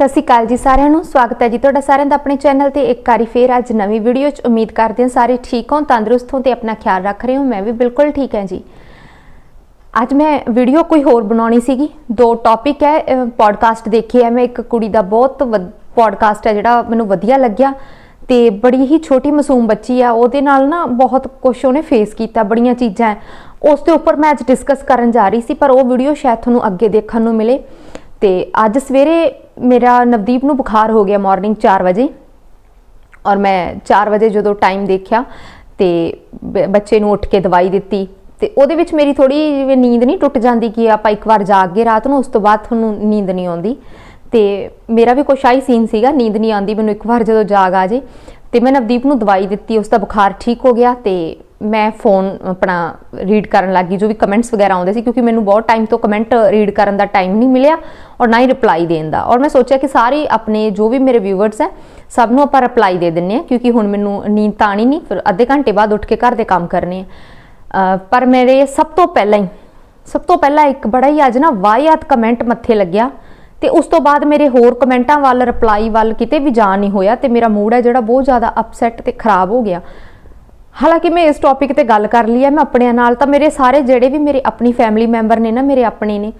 ਸਤਿ ਸ਼੍ਰੀ ਅਕਾਲ ਜੀ ਸਾਰਿਆਂ ਨੂੰ। ਸਵਾਗਤ ਹੈ ਜੀ ਤੁਹਾਡਾ ਸਾਰਿਆਂ ਦਾ ਆਪਣੇ ਚੈਨਲ ਤੇ। ਇੱਕ ਵਾਰੀ ਫੇਰ ਅੱਜ ਨਵੀਂ ਵੀਡੀਓ 'ਚ ਉਮੀਦ ਕਰਦੇ ਹਾਂ ਸਾਰੇ ਠੀਕ ਹੋ ਤੰਦਰੁਸਤ ਹੋ ਤੇ ਆਪਣਾ ਖਿਆਲ ਰੱਖ ਰਹੇ ਹੋ। ਮੈਂ ਵੀ ਬਿਲਕੁਲ ਠੀਕ ਹਾਂ ਜੀ। ਅੱਜ ਮੈਂ ਵੀਡੀਓ ਕੋਈ ਹੋਰ ਬਣਾਉਣੀ ਸੀਗੀ। ਦੋ ਟੌਪਿਕ ਹੈ ਪੋਡਕਾਸਟ ਦੇਖੀ ਹੈ ਮੈਂ। ਇੱਕ ਕੁੜੀ ਦਾ ਬਹੁਤ ਪੋਡਕਾਸਟ ਹੈ ਜਿਹੜਾ ਮੈਨੂੰ ਵਧੀਆ ਲੱਗਿਆ ਤੇ ਬੜੀ ਹੀ ਛੋਟੀ ਮਾਸੂਮ ਬੱਚੀ ਆ। ਉਹਦੇ ਨਾਲ ਨਾ ਬਹੁਤ ਕੁਝ ਉਹਨੇ ਫੇਸ ਕੀਤਾ, ਬੜੀਆਂ ਚੀਜ਼ਾਂ। ਹੈ। ਉਸ ਦੇ ਉੱਪਰ ਮੈਂ ਅੱਜ ਡਿਸਕਸ ਕਰਨ ਜਾ ਰਹੀ ਸੀ, ਪਰ ਉਹ ਵੀਡੀਓ ਸ਼ਾਇਦ ਤੁਹਾਨੂੰ ਅੱਗੇ ਦੇਖਣ ਨੂੰ ਮਿਲੇ। ਤੇ ਅੱਜ ਸਵੇਰੇ ਮੇਰਾ ਨਵਦੀਪ ਨੂੰ ਬੁਖਾਰ ਹੋ ਗਿਆ ਮਾਰਨਿੰਗ 4 ਵਜੇ। ਔਰ ਮੈਂ 4 ਵਜੇ ਜਦੋਂ ਟਾਈਮ ਦੇਖਿਆ ਤੇ ਬ- ਬੱਚੇ ਨੂੰ ਉੱਠ ਕੇ ਦਵਾਈ ਦਿੱਤੀ ਤੇ ਉਹਦੇ ਵਿੱਚ ਮੇਰੀ ਥੋੜੀ ਜਿਵੇਂ ਨੀਂਦ ਨਹੀਂ ਟੁੱਟ ਜਾਂਦੀ ਕਿ ਆਪਾਂ ਇੱਕ ਵਾਰ ਜਾਗ ਗਏ ਰਾਤ ਨੂੰ, ਉਸ ਤੋਂ ਬਾਅਦ ਤੁਹਾਨੂੰ ਨੀਂਦ ਨਹੀਂ ਆਉਂਦੀ। ਤੇ ਮੇਰਾ ਵੀ ਕੁਛ ਆਈ ਸੀਨ ਸੀਗਾ, ਨੀਂਦ ਨਹੀਂ ਆਉਂਦੀ, ਮੈਨੂੰ ਇੱਕ ਵਾਰ ਜਦੋਂ ਜਾਗ ਆ ਜੇ ਤੇ ਮੈਂ ਨਵਦੀਪ ਨੂੰ ਦਵਾਈ ਦਿੱਤੀ, ਉਸ ਦਾ ਬੁਖਾਰ ਠੀਕ ਹੋ ਗਿਆ ਤੇ ਮੈਂ ਫੋਨ ਆਪਣਾ ਰੀਡ ਕਰਨ ਲੱਗੀ ਜੋ ਵੀ ਕਮੈਂਟਸ ਵਗੈਰਾ ਆਉਂਦੇ ਸੀ, ਕਿਉਂਕਿ ਮੈਨੂੰ ਬਹੁਤ ਟਾਈਮ ਤੋਂ ਕਮੈਂਟ ਰੀਡ ਕਰਨ ਦਾ ਟਾਈਮ ਨਹੀਂ ਮਿਲਿਆ ਔਰ ਨਾ ਹੀ ਰਿਪਲਾਈ ਦੇਣ ਦਾ। ਔਰ ਮੈਂ ਸੋਚਿਆ ਕਿ ਸਾਰੇ ਆਪਣੇ ਜੋ ਵੀ ਮੇਰੇ ਵਿਊਅਰਸ ਹੈ, ਸਭ ਨੂੰ ਆਪਾਂ ਰਿਪਲਾਈ ਦੇ ਦਿੰਨੇ ਆ ਕਿਉਂਕਿ ਹੁਣ ਮੈਨੂੰ ਨੀਂਦ ਤਾਂ ਆਣੀ ਨਹੀਂ, ਫਿਰ ਅੱਧੇ ਘੰਟੇ ਬਾਅਦ ਉੱਠ ਕੇ ਘਰ ਦੇ ਕੰਮ ਕਰਨੇ ਆ। ਪਰ ਮੇਰੇ ਸਭ ਤੋਂ ਪਹਿਲਾਂ ਹੀ, ਸਭ ਤੋਂ ਪਹਿਲਾਂ ਇੱਕ ਬੜਾ ਹੀ ਅੱਜ ਨਾ ਵਾਹਿਆਤ ਕਮੈਂਟ ਮੱਥੇ ਲੱਗਿਆ ਤੇ ਉਸ ਤੋਂ ਬਾਅਦ ਮੇਰੇ ਹੋਰ ਕਮੈਂਟਾਂ ਵੱਲ ਰਿਪਲਾਈ ਵੱਲ ਕਿਤੇ ਵੀ ਜਾਣ ਨਹੀਂ ਹੋਇਆ ਤੇ ਮੇਰਾ ਮੂਡ ਹੈ ਜਿਹੜਾ ਬਹੁਤ ਜ਼ਿਆਦਾ ਅਪਸੈਟ ਤੇ ਖਰਾਬ ਹੋ ਗਿਆ। ਹਾਲਾਂਕਿ ਮੈਂ ਇਸ ਟੌਪਿਕ ਤੇ ਗੱਲ ਕਰ ਲਈ ਹੈ, ਮੈਂ ਆਪਣਿਆਂ ਨਾਲ, ਤਾਂ ਮੇਰੇ ਸਾਰੇ ਜਿਹੜੇ ਵੀ ਮੇਰੇ ਆਪਣੀ ਫੈਮਿਲੀ ਮੈਂਬਰ ਨੇ ਨਾ, ਮੇਰੇ ਆਪਣੇ ਨੇ,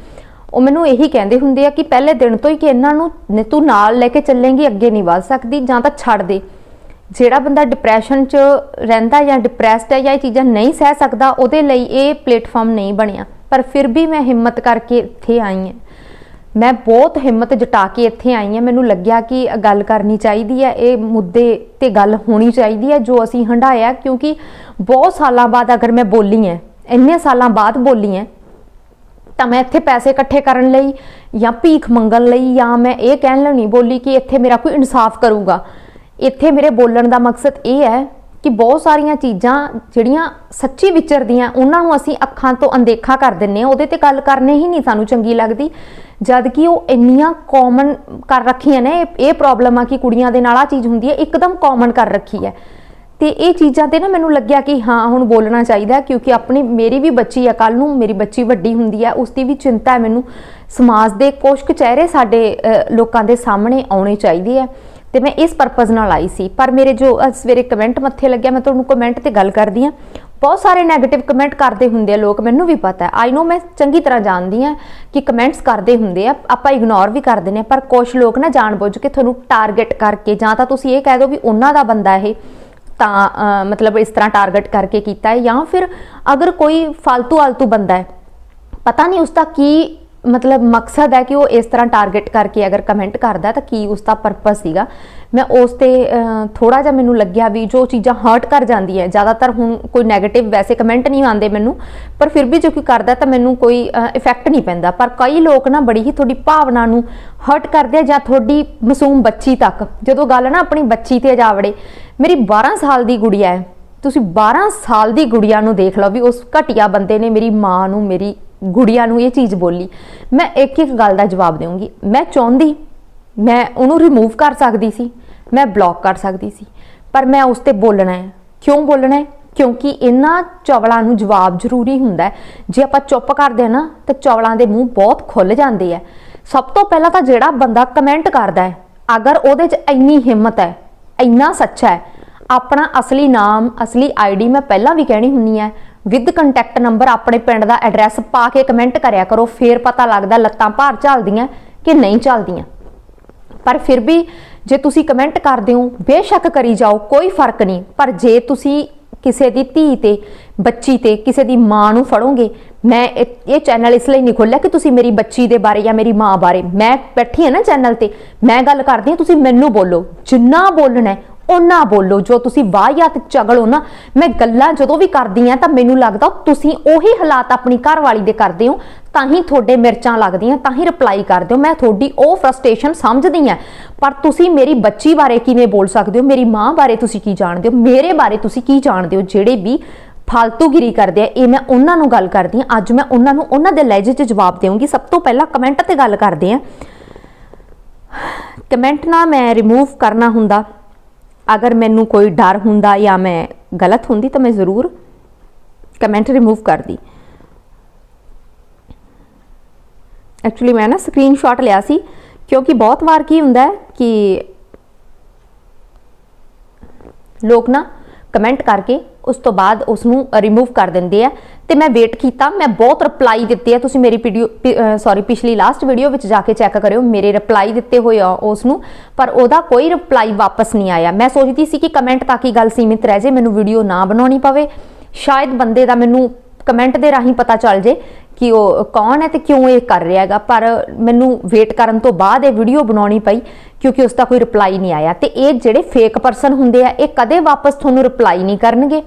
ਉਹ ਮੈਨੂੰ ਇਹੀ ਕਹਿੰਦੇ ਹੁੰਦੇ ਆ ਕਿ ਪਹਿਲੇ ਦਿਨ ਤੋਂ ਹੀ ਕਿ ਇਹਨਾਂ ਨੂੰ ਤੂੰ ਨਾਲ ਲੈ ਕੇ ਚੱਲੇਂਗੀ, ਅੱਗੇ ਨਹੀਂ ਵੱਧ ਸਕਦੀ, ਜਾਂ ਤਾਂ ਛੱਡ ਦੇ। ਜਿਹੜਾ ਬੰਦਾ ਡਿਪਰੈਸ਼ਨ 'ਚ ਰਹਿੰਦਾ ਜਾਂ ਡਿਪਰੈਸਡ ਹੈ ਜਾਂ ਇਹ ਚੀਜ਼ਾਂ ਨਹੀਂ ਸਹਿ ਸਕਦਾ, ਉਹਦੇ ਲਈ ਇਹ ਪਲੇਟਫਾਰਮ ਨਹੀਂ ਬਣਿਆ। ਪਰ ਫਿਰ ਵੀ ਮੈਂ ਹਿੰਮਤ ਕਰਕੇ ਇੱਥੇ ਆਈ ਹਾਂ। ਮੈਂ ਬਹੁਤ ਹਿੰਮਤ ਜਟਾ ਕੇ ਇੱਥੇ ਆਈ ਹਾਂ। ਮੈਨੂੰ ਲੱਗਿਆ ਕਿ ਗੱਲ ਕਰਨੀ ਚਾਹੀਦੀ ਹੈ। ਇਹ ਮੁੱਦੇ ਤੇ ਗੱਲ ਹੋਣੀ ਚਾਹੀਦੀ ਹੈ ਜੋ ਅਸੀਂ ਹੰਡਾਇਆ ਕਿਉਂਕਿ ਬਹੁਤ ਸਾਲਾਂ ਬਾਅਦ ਅਗਰ ਮੈਂ ਬੋਲੀ ਹਾਂ, ਇੰਨੇ ਸਾਲਾਂ ਬਾਅਦ ਬੋਲੀ ਹਾਂ, ਤਾਂ ਮੈਂ ਇੱਥੇ ਪੈਸੇ ਇਕੱਠੇ ਕਰਨ ਲਈ ਜਾਂ ਭੀਖ ਮੰਗਣ ਲਈ ਜਾਂ ਮੈਂ ਇਹ ਕਹਿਣ ਲਈ ਨਹੀਂ ਬੋਲੀ ਕਿ ਇੱਥੇ ਮੇਰਾ ਕੋਈ ਇਨਸਾਫ ਕਰੂਗਾ। ਇੱਥੇ ਮੇਰੇ ਬੋਲਣ ਦਾ ਮਕਸਦ ਇਹ ਹੈ ਕਿ ਬਹੁਤ ਸਾਰੀਆਂ ਚੀਜ਼ਾਂ ਜਿਹੜੀਆਂ ਸੱਚੀ ਵਿਚਰਦੀਆਂ, ਉਹਨਾਂ ਨੂੰ ਅਸੀਂ ਅੱਖਾਂ ਤੋਂ ਅਣਦੇਖਾ ਕਰ ਦਿੰਨੇ ਆ ਉਹਦੇ ਤੇ ਗੱਲ ਕਰਨੇ ਹੀ ਨਹੀਂ ਸਾਨੂੰ ਚੰਗੀ ਲੱਗਦੀ। ਜਦ ਕਿ ਉਹ ਇੰਨੀਆਂ ਕਾਮਨ ਕਰ ਰੱਖੀਆਂ ਨੇ, ਇਹ- ਇਹ ਪ੍ਰੋਬਲਮ ਆ ਕਿ ਕੁੜੀਆਂ ਦੇ ਨਾਲ ਆ ਚੀਜ਼ ਹੁੰਦੀ ਹੈ, ਇੱਕਦਮ ਕਾਮਨ ਕਰ ਰੱਖੀ ਹੈ। ਤੇ ਇਹ ਚੀਜ਼ਾਂ ਤੇ ਨਾ ਮੈਨੂੰ ਲੱਗਿਆ ਕਿ ਹਾਂ, ਹੁਣ ਬੋਲਣਾ ਚਾਹੀਦਾ ਕਿਉਂਕਿ ਆਪਣੀ ਮੇਰੀ ਵੀ ਬੱਚੀ ਆ ਕੱਲ ਨੂੰ ਮੇਰੀ ਬੱਚੀ ਵੱਡੀ ਹੁੰਦੀ ਹੈ, ਉਸ ਦੀ ਵੀ ਚਿੰਤਾ ਹੈ ਮੈਨੂੰ। ਸਮਾਜ ਦੇ ਕੁਝ ਕੁ ਚਿਹਰੇ ਸਾਡੇ ਲੋਕਾਂ ਦੇ ਸਾਹਮਣੇ ਆਉਣੇ ਚਾਹੀਦੇ ਆ ਤੇ ਮੈਂ ਇਸ ਪਰਪਸ ਨਾਲ ਆਈ ਸੀ। ਪਰ ਮੇਰੇ ਜੋ ਸਵੇਰੇ ਕਮੈਂਟ ਮੱਥੇ ਲੱਗਿਆ, ਮੈਂ ਤੁਹਾਨੂੰ ਕਮੈਂਟ ਤੇ ਗੱਲ ਕਰਦੀ ਆ ਬਹੁਤ ਸਾਰੇ ਨੈਗੇਟਿਵ ਕਮੈਂਟ ਕਰਦੇ ਹੁੰਦੇ ਆ ਲੋਕ, ਮੈਨੂੰ ਵੀ ਪਤਾ ਹੈ। ਆਈ نو ਮੈਂ ਚੰਗੀ ਤਰ੍ਹਾਂ ਜਾਣਦੀ ਆ ਕਿ ਕਮੈਂਟਸ ਕਰਦੇ ਹੁੰਦੇ ਆ, ਆਪਾਂ ਇਗਨੋਰ ਵੀ ਕਰ ਦਿੰਨੇ ਆ ਪਰ ਕੁਝ ਲੋਕ ਨਾ ਜਾਣ ਬੁੱਝ ਕੇ ਤੁਹਾਨੂੰ ਟਾਰਗੇਟ ਕਰਕੇ, ਜਾਂ ਤਾਂ ਤੁਸੀਂ ਇਹ ਕਹਿ ਦਿਓ ਵੀ ਉਹਨਾਂ ਦਾ ਬੰਦਾ ਇਹ, ਤਾਂ ਮਤਲਬ ਇਸ ਤਰ੍ਹਾਂ ਟਾਰਗੇਟ ਕਰਕੇ ਕੀਤਾ ਹੈ, ਜਾਂ ਫਿਰ ਅਗਰ ਕੋਈ ਫालतू ਆਲਤੂ ਬੰਦਾ ਹੈ, ਪਤਾ ਨਹੀਂ ਉਸ ਦਾ ਕੀ ਮਤਲਬ ਮਕਸਦ ਹੈ ਕਿ ਉਹ ਇਸ ਤਰ੍ਹਾਂ ਟਾਰਗੇਟ ਕਰਕੇ ਅਗਰ ਕਮੈਂਟ ਕਰਦਾ ਤਾਂ ਕੀ ਉਸ ਦਾ ਪਰਪਸ ਸੀਗਾ। ਮੈਂ ਉਸ ਤੇ ਥੋੜਾ ਜਿਹਾ ਮੈਨੂੰ ਲੱਗਿਆ ਵੀ ਜੋ ਚੀਜ਼ਾਂ ਹਰਟ ਕਰ ਜਾਂਦੀਆਂ ਜ਼ਿਆਦਾਤਰ ਹੁਣ ਕੋਈ 네ਗੇਟਿਵ ਵੈਸੇ ਕਮੈਂਟ ਨਹੀਂ ਆਉਂਦੇ ਮੈਨੂੰ, ਪਰ ਫਿਰ ਵੀ ਜੋ ਕੋਈ ਕਰਦਾ ਤਾਂ ਮੈਨੂੰ ਕੋਈ ਇਫੈਕਟ ਨਹੀਂ ਪੈਂਦਾ। ਪਰ ਕਈ ਲੋਕ ਨਾ ਬੜੀ ਹੀ ਤੁਹਾਡੀ ਭਾਵਨਾ ਨੂੰ ਹਰਟ ਕਰਦੇ ਆ ਜਾਂ ਤੁਹਾਡੀ ਮਾਸੂਮ ਬੱਚੀ ਤੱਕ। ਜਦੋਂ ਗੱਲ ਨਾ ਆਪਣੀ ਬੱਚੀ ਤੇ ਜਾਵੜੇ ਮੇਰੀ 12 ਸਾਲ ਦੀ ਗੁੜੀਆ ਹੈ। ਤੁਸੀਂ 12 ਸਾਲ ਦੀ ਗੁੜੀਆ ਨੂੰ ਦੇਖ ਲਓ ਵੀ ਉਸ ਘਟਿਆ ਬੰਦੇ ਨੇ ਮੇਰੀ ਮਾਂ ਨੂੰ, ਮੇਰੀ ਗੁੜੀਆ ਨੂੰ ਇਹ ਚੀਜ਼ ਬੋਲੀ। ਮੈਂ ਇੱਕ ਇੱਕ ਗੱਲ ਦਾ ਜਵਾਬ ਦੇਵਾਂਗੀ ਮੈਂ ਚਾਹੁੰਦੀ, ਮੈਂ ਉਹਨੂੰ ਰਿਮੂਵ ਕਰ ਸਕਦੀ ਸੀ, ਮੈਂ ਬਲੌਕ ਕਰ ਸਕਦੀ ਸੀ, ਪਰ ਮੈਂ ਉਸ ਤੇ ਬੋਲਣਾ ਹੈ। ਕਿਉਂ ਬੋਲਣਾ ਹੈ? ਕਿਉਂਕਿ ਇਹਨਾਂ ਚਵਲਾਂ ਨੂੰ ਜਵਾਬ ਜ਼ਰੂਰੀ ਹੁੰਦਾ ਹੈ। ਜੇ ਆਪਾਂ ਚੁੱਪ ਕਰਦੇ ਹਾਂ ਨਾ, ਤਾਂ ਚਵਲਾਂ ਦੇ ਮੂੰਹ ਬਹੁਤ ਖੁੱਲ ਜਾਂਦੇ ਆ। ਸਭ ਤੋਂ ਪਹਿਲਾਂ ਤਾਂ ਜਿਹੜਾ ਬੰਦਾ ਕਮੈਂਟ ਕਰਦਾ ਹੈ, ਅਗਰ ਉਹਦੇ 'ਚ ਇੰਨੀ ਹਿੰਮਤ ਹੈ, ਇੰਨਾ ਸੱਚਾ ਹੈ, ਆਪਣਾ ਅਸਲੀ ਨਾਮ, ਅਸਲੀ ਆਈਡੀ ਮੈਂ ਪਹਿਲਾਂ ਵੀ ਕਹਿਣੀ ਹੁੰਨੀ ਹੈ ਵਿਦ ਕੰਟੈਕਟ ਨੰਬਰ ਆਪਣੇ ਪਿੰਡ ਦਾ ਐਡਰੈਸ ਪਾ ਕੇ ਕਮੈਂਟ ਕਰਿਆ ਕਰੋ, ਫੇਰ ਪਤਾ ਲੱਗਦਾ ਲੱਤਾਂ ਭਾਰ ਚੱਲਦੀਆਂ ਕਿ ਨਹੀਂ ਚੱਲਦੀਆਂ ਪਰ ਫਿਰ ਵੀ ਜੇ ਤੁਸੀਂ ਕਮੈਂਟ ਕਰਦੇ ਹੋ, ਬੇਸ਼ੱਕ ਕਰੀ ਜਾਓ, ਕੋਈ ਫ਼ਰਕ ਨਹੀਂ। ਪਰ ਜੇ ਤੁਸੀਂ ਕਿਸੇ ਦੀ ਧੀ ਤੇ, ਬੱਚੀ ਤੇ, ਕਿਸੇ ਦੀ ਮਾਂ ਨੂੰ ਫੜੋਗੇ, ਮੈਂ ਇਹ ਇਹ ਚੈਨਲ ਇਸ ਲਈ ਨਹੀਂ ਖੋਲਿਆ ਕਿ ਤੁਸੀਂ ਮੇਰੀ ਬੱਚੀ ਦੇ ਬਾਰੇ ਜਾਂ ਮੇਰੀ ਮਾਂ ਬਾਰੇ। ਮੈਂ ਬੈਠੀ ਹਾਂ ਨਾ ਚੈਨਲ ਤੇ, ਮੈਂ ਗੱਲ ਕਰਦੀ ਹਾਂ, ਤੁਸੀਂ ਮੈਨੂੰ ਬੋਲੋ। ਜਿੰਨਾ ਬੋਲਣਾ ਉਹ ਨਾ ਬੋਲੋ, ਜੋ ਤੁਸੀਂ ਵਾਹਿਆਤਕ ਚਗਲ ਹੋ ਨਾ, ਮੈਂ ਗੱਲਾਂ ਜਦੋਂ ਵੀ ਕਰਦੀ ਆ ਤਾਂ ਮੈਨੂੰ ਲੱਗਦਾ ਤੁਸੀਂ ਉਹੀ ਹਾਲਾਤ ਆਪਣੀ ਘਰ ਵਾਲੀ ਦੇ ਕਰਦੇ ਹੋ, ਤਾਂ ਹੀ ਤੁਹਾਡੇ ਮਿਰਚਾਂ ਲੱਗਦੀਆਂ, ਤਾਂ ਹੀ ਰਿਪਲਾਈ ਕਰਦੇ ਹੋ। ਮੈਂ ਤੁਹਾਡੀ ਉਹ ਫਰਸਟ੍ਰੇਸ਼ਨ ਸਮਝਦੀ ਆ ਪਰ ਤੁਸੀਂ ਮੇਰੀ ਬੱਚੀ ਬਾਰੇ ਕਿਵੇਂ ਬੋਲ ਸਕਦੇ ਹੋ? ਮੇਰੀ ਮਾਂ ਬਾਰੇ ਤੁਸੀਂ ਕੀ ਜਾਣਦੇ ਹੋ? ਮੇਰੇ ਬਾਰੇ ਤੁਸੀਂ ਕੀ ਜਾਣਦੇ ਹੋ? ਜਿਹੜੇ ਵੀ ਫਾਲਤੂਗਿਰੀ ਕਰਦੇ ਆ, ਇਹ ਮੈਂ ਉਹਨਾਂ ਨੂੰ ਗੱਲ ਕਰਦੀ ਆ ਅੱਜ ਮੈਂ ਉਹਨਾਂ ਨੂੰ ਉਹਨਾਂ ਦੇ ਲਹਿਜੇ 'ਚ ਜਵਾਬ ਦੇਵਾਂਗੀ। ਸਭ ਤੋਂ ਪਹਿਲਾਂ ਕਮੈਂਟ ਤੇ ਗੱਲ ਕਰਦੇ ਆ ਕਮੈਂਟ ਨਾ ਮੈਂ ਰਿਮੂਵ ਕਰਨਾ ਹੁੰਦਾ। ਅਗਰ ਮੈਨੂੰ ਕੋਈ ਡਰ ਹੁੰਦਾ ਜਾਂ ਮੈਂ ਗਲਤ ਹੁੰਦੀ ਤਾਂ ਮੈਂ ਜ਼ਰੂਰ ਕਮੈਂਟ ਰਿਮੂਵ ਕਰਦੀ। ਐਕਚੁਅਲੀ ਮੈਂ ਨਾ ਸਕਰੀਨਸ਼ਾਟ ਲਿਆ ਸੀ, ਕਿਉਂਕਿ ਬਹੁਤ ਵਾਰ ਕੀ ਹੁੰਦਾ ਹੈ ਕਿ ਲੋਕ ਨਾ ਕਮੈਂਟ ਕਰਕੇ ਉਸ ਤੋਂ ਬਾਅਦ ਉਸ ਨੂੰ ਰਿਮੂਵ ਕਰ ਦਿੰਦੇ ਆ। ਤੇ ਮੈਂ ਵੇਟ ਕੀਤਾ, ਮੈਂ ਬਹੁਤ ਰਿਪਲਾਈ ਦਿੱਤੇ ਆ। ਤੁਸੀਂ ਮੇਰੀ ਵੀਡੀਓ ਸੌਰੀ ਪਿਛਲੀ ਲਾਸਟ ਵੀਡੀਓ ਵਿੱਚ ਜਾ ਕੇ ਚੈੱਕ ਕਰਿਓ। ਮੇਰੇ ਰਿਪਲਾਈ ਦਿੱਤੇ ਹੋਏ ਆ ਉਸ ਨੂੰ ਪਰ ਉਹਦਾ ਕੋਈ ਰਿਪਲਾਈ ਵਾਪਸ ਨਹੀਂ ਆਇਆ। ਮੈਂ ਸੋਚਦੀ ਸੀ ਕਿ ਕਮੈਂਟ ਤੱਕ ਹੀ ਗੱਲ ਸੀਮਿਤ ਰਹਿ ਜੇ, ਮੈਨੂੰ ਵੀਡੀਓ ਨਾ ਬਣਾਉਣੀ ਪਵੇ। ਸ਼ਾਇਦ ਬੰਦੇ ਦਾ ਮੈਨੂੰ ਕਮੈਂਟ ਦੇ ਰਾਹੀਂ ਪਤਾ ਚੱਲ ਜੇ ਕਿ ਉਹ ਕੌਣ ਹੈ ਤੇ ਕਿਉਂ ਇਹ ਕਰ ਰਿਹਾ ਹੈਗਾ। ਪਰ ਮੈਨੂੰ ਵੇਟ ਕਰਨ ਤੋਂ ਬਾਅਦ ਇਹ ਵੀਡੀਓ ਬਣਾਉਣੀ ਪਈ ਕਿਉਂਕਿ ਉਸ ਦਾ ਕੋਈ ਰਿਪਲਾਈ ਨਹੀਂ ਆਇਆ। ਤੇ ਇਹ ਜਿਹੜੇ ਫੇਕ ਪਰਸਨ ਹੁੰਦੇ ਆ, ਇਹ ਕਦੇ ਵਾਪਸ ਤੁਹਾਨੂੰ ਰਿਪਲਾਈ ਨਹੀਂ ਕਰਨਗੇ।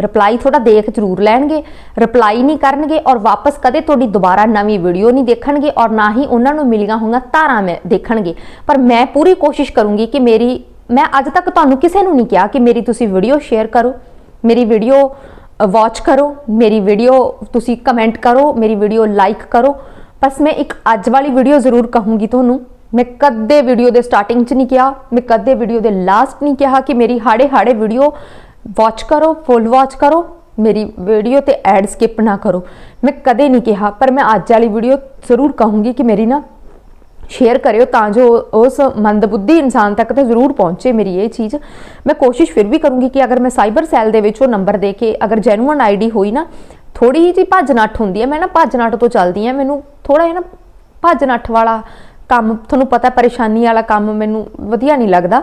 ਰਿਪਲਾਈ ਥੋੜਾ ਦੇਖ ਜ਼ਰੂਰ ਲੈਣਗੇ ਰਿਪਲਾਈ ਨਹੀਂ ਕਰਨਗੇ ਔਰ ਵਾਪਸ ਕਦੇ ਤੁਹਾਡੀ ਦੁਬਾਰਾ ਨਵੀਂ ਵੀਡੀਓ ਨਹੀਂ ਦੇਖਣਗੇ ਔਰ ਨਾ ਹੀ ਉਹਨਾਂ ਨੂੰ ਮਿਲੀਆਂ ਹੋਈਆਂ ਧਾਰਾਂ ਮੈਂ ਦੇਖਣਗੇ। ਪਰ ਮੈਂ ਪੂਰੀ ਕੋਸ਼ਿਸ਼ ਕਰੂੰਗੀ ਕਿ ਮੇਰੀ, ਮੈਂ ਅੱਜ ਤੱਕ ਤੁਹਾਨੂੰ ਕਿਸੇ ਨੂੰ ਨਹੀਂ ਕਿਹਾ ਕਿ ਮੇਰੀ ਤੁਸੀਂ ਵੀਡੀਓ ਸ਼ੇਅਰ ਕਰੋ। ਮੇਰੀ ਵੀਡੀਓ ਵਾਚ ਕਰੋ, ਮੇਰੀ ਵੀਡੀਓ ਤੁਸੀਂ ਕਮੈਂਟ ਕਰੋ, ਮੇਰੀ ਵੀਡੀਓ ਲਾਈਕ ਕਰੋ। ਬਸ ਮੈਂ ਇੱਕ ਅੱਜ ਵਾਲੀ ਵੀਡੀਓ ਜ਼ਰੂਰ ਕਹੂੰਗੀ ਤੁਹਾਨੂੰ। ਮੈਂ ਕਦੇ ਵੀਡੀਓ ਦੇ ਸਟਾਰਟਿੰਗ 'ਚ ਨਹੀਂ ਕਿਹਾ, ਮੈਂ ਕਦੇ ਵੀਡੀਓ ਦੇ ਲਾਸਟ ਨਹੀਂ ਕਿਹਾ ਕਿ ਮੇਰੀ ਹਾੜੇ ਹਾੜੇ ਵੀਡੀਓ ਵਾਚ ਕਰੋ ਫੁੱਲ ਵਾਚ ਕਰੋ, ਮੇਰੀ ਵੀਡੀਓ ਤੇ ਐਡ ਸਕਿਪ ਨਾ ਕਰੋ। ਮੈਂ ਕਦੇ ਨਹੀਂ ਕਿਹਾ, ਪਰ ਮੈਂ ਅੱਜ ਵਾਲੀ ਵੀਡੀਓ ਜ਼ਰੂਰ ਕਹੂੰਗੀ ਕਿ ਮੇਰੀ ਨਾ ਸ਼ੇਅਰ ਕਰਿਓ ਤਾਂ ਜੋ ਉਸ ਮੰਦਬੁੱਧੀ ਇਨਸਾਨ ਤੱਕ ਤਾਂ ਜ਼ਰੂਰ ਪਹੁੰਚੇ ਮੇਰੀ ਇਹ ਚੀਜ਼। ਮੈਂ ਕੋਸ਼ਿਸ਼ ਫਿਰ ਵੀ ਕਰੂੰਗੀ ਕਿ ਅਗਰ ਮੈਂ ਸਾਈਬਰ ਸੈੱਲ ਦੇ ਵਿੱਚ ਉਹ ਨੰਬਰ ਦੇ ਕੇ ਅਗਰ ਜੈਨੂਅਨ ਆਈਡੀ ਹੋਈ ਨਾ ਥੋੜੀ ਜਿਹੀ ਭੱਜ ਨੱਠ ਹੁੰਦੀ ਹੈ। ਮੈਂ ਨਾ ਭੱਜ ਨੱਠ ਤੋਂ ਚੱਲਦੀ ਆ ਮੈਨੂੰ ਥੋੜਾ ਜਿਹਾ ਨਾ ਭੱਜ ਨੱਠ ਵਾਲਾ ਕੰਮ, ਤੁਹਾਨੂੰ ਪਤਾ ਪਰੇਸ਼ਾਨੀ ਵਾਲਾ ਕੰਮ ਮੈਨੂੰ ਵਧੀਆ ਨਹੀਂ ਲੱਗਦਾ।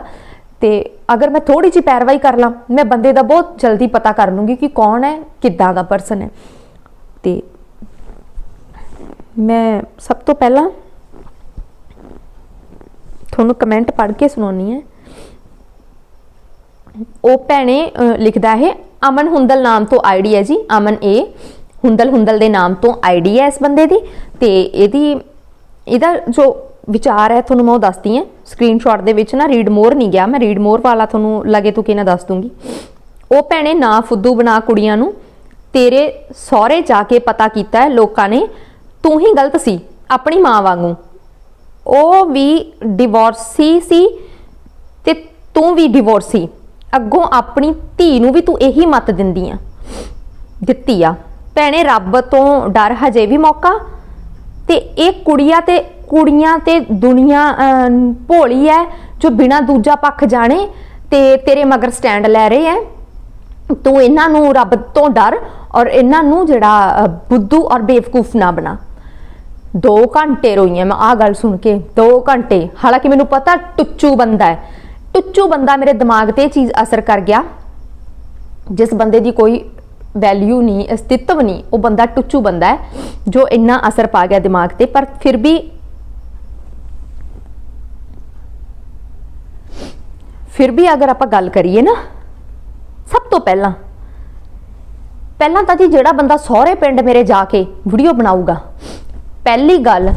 ਤੇ ਅਗਰ ਮੈਂ ਥੋੜੀ ਜਿਹੀ ਪੈਰਵਾਈ ਕਰ ਲਾਂ, ਮੈਂ ਬੰਦੇ ਦਾ ਬਹੁਤ ਜਲਦੀ ਪਤਾ ਕਰ ਲੂੰਗੀ ਕਿ ਕੌਣ ਹੈ, ਕਿੱਦਾਂ ਦਾ ਪਰਸਨ ਹੈ। ਤੇ ਮੈਂ ਸਭ ਤੋਂ ਪਹਿਲਾਂ ਤੁਹਾਨੂੰ ਕਮੈਂਟ ਪੜ੍ਹ ਕੇ ਸੁਣਾਉਣੀ ਹੈ। ਉਹ ਭੈਣੇ ਲਿਖਦਾ ਹੈ, ਅਮਨ ਹੁੰਦਲ ਨਾਮ ਤੋਂ ਆਈਡੀ ਹੈ ਜੀ। ਅਮਨ ਏ ਹੁੰਦਲ ਹੁੰਦਲ ਦੇ ਨਾਮ ਤੋਂ ਆਈਡੀ ਹੈ ਇਸ ਬੰਦੇ ਦੀ। ਤੇ ਇਹਦੀ, ਇਹਦਾ ਜੋ ਵਿਚਾਰ ਹੈ ਤੁਹਾਨੂੰ ਮੈਂ ਉਹ ਦੱਸਦੀ ਹਾਂ। ਸਕਰੀਨਸ਼ਾਟ ਦੇ ਵਿੱਚ ਨਾ ਰੀਡ ਮੋਰ ਨਹੀਂ ਗਿਆ। ਮੈਂ ਰੀਡ ਮੋਰ ਵਾਲਾ ਤੁਹਾਨੂੰ ਲਗੇ ਤੂੰ ਕਿਹਨਾਂ ਦੱਸ ਦੂੰਗੀ। ਉਹ ਭੈਣੇ ਨਾ ਫੁੱਦੂ ਬਣਾ ਕੁੜੀਆਂ ਨੂੰ। ਤੇਰੇ ਸਹੁਰੇ ਜਾ ਕੇ ਪਤਾ ਕੀਤਾ ਹੈ, ਲੋਕਾਂ ਨੇ, ਤੂੰ ਹੀ ਗਲਤ ਸੀ, ਆਪਣੀ ਮਾਂ ਵਾਂਗੂ। ਉਹ ਵੀ ਡਿਵੋਰਸੀ ਸੀ ਤੇ ਤੂੰ ਵੀ ਡਿਵੋਰਸੀ ਅੱਗੋਂ ਆਪਣੀ ਧੀ ਨੂੰ ਵੀ ਤੂੰ ਇਹੀ ਮਤ ਦਿੰਦੀ ਆ। ਦਿੱਤੀ ਆ। ਭੈਣੇ, ਰੱਬ ਤੋਂ ਡਰ ਹਜੇ ਵੀ ਮੌਕਾ ਤੇ ਇਹ ਕੁੜੀਆਂ ਤੇ ਕੁੜੀਆਂ ਤੇ ਦੁਨੀਆ ਭੋਲੀ ਹੈ ਜੋ ਬਿਨਾ ਦੂਜਾ ਪੱਖ ਜਾਣੇ ਤੇ ਤੇਰੇ ਮਗਰ ਸਟੈਂਡ ਲੈ ਰਹੇ ਐ। ਤੂੰ ਇਹਨਾਂ ਨੂੰ ਰੱਬ ਤੋਂ ਡਰ ਔਰ ਇਹਨਾਂ ਨੂੰ ਜਿਹੜਾ ਬੁੱਧੂ ਔਰ ਬੇਵਕੂਫ ਨਾ ਬਣਾ। 2 ਘੰਟੇ ਰੋਈ ਹਾਂ ਮੈਂ ਆਹ ਗੱਲ ਸੁਣ ਕੇ 2 ਘੰਟੇ। ਹਾਲਾਂਕਿ ਮੈਨੂੰ ਪਤਾ ਟੁੱਚੂ ਬੰਦਾ ਹੈ। ਟੁੱਚੂ ਬੰਦਾ ਮੇਰੇ ਦਿਮਾਗ ਤੇ ਇਹ ਚੀਜ਼ ਅਸਰ ਕਰ ਗਿਆ। ਜਿਸ ਬੰਦੇ ਦੀ ਕੋਈ ਵੈਲਿਊ ਨਹੀਂ, ਅਸਤਿਤਵ ਨਹੀਂ, ਉਹ ਬੰਦਾ ਟੁੱਚੂ ਬੰਦਾ ਹੈ, ਜੋ ਇੰਨਾ ਅਸਰ ਪਾ ਗਿਆ ਦਿਮਾਗ ਤੇ। ਪਰ ਫਿਰ ਵੀ ਫਿਰ ਵੀ ਅਗਰ ਆਪਾਂ ਗੱਲ ਕਰੀਏ ਨਾ, ਸਭ ਤੋਂ ਪਹਿਲਾਂ ਪਹਿਲਾਂ ਤਾਂ ਜੀ ਜਿਹੜਾ ਬੰਦਾ ਸਹੁਰੇ ਪਿੰਡ ਮੇਰੇ ਜਾ ਕੇ ਵੀਡੀਓ ਬਣਾਊਗਾ ਪਹਿਲੀ ਗੱਲ,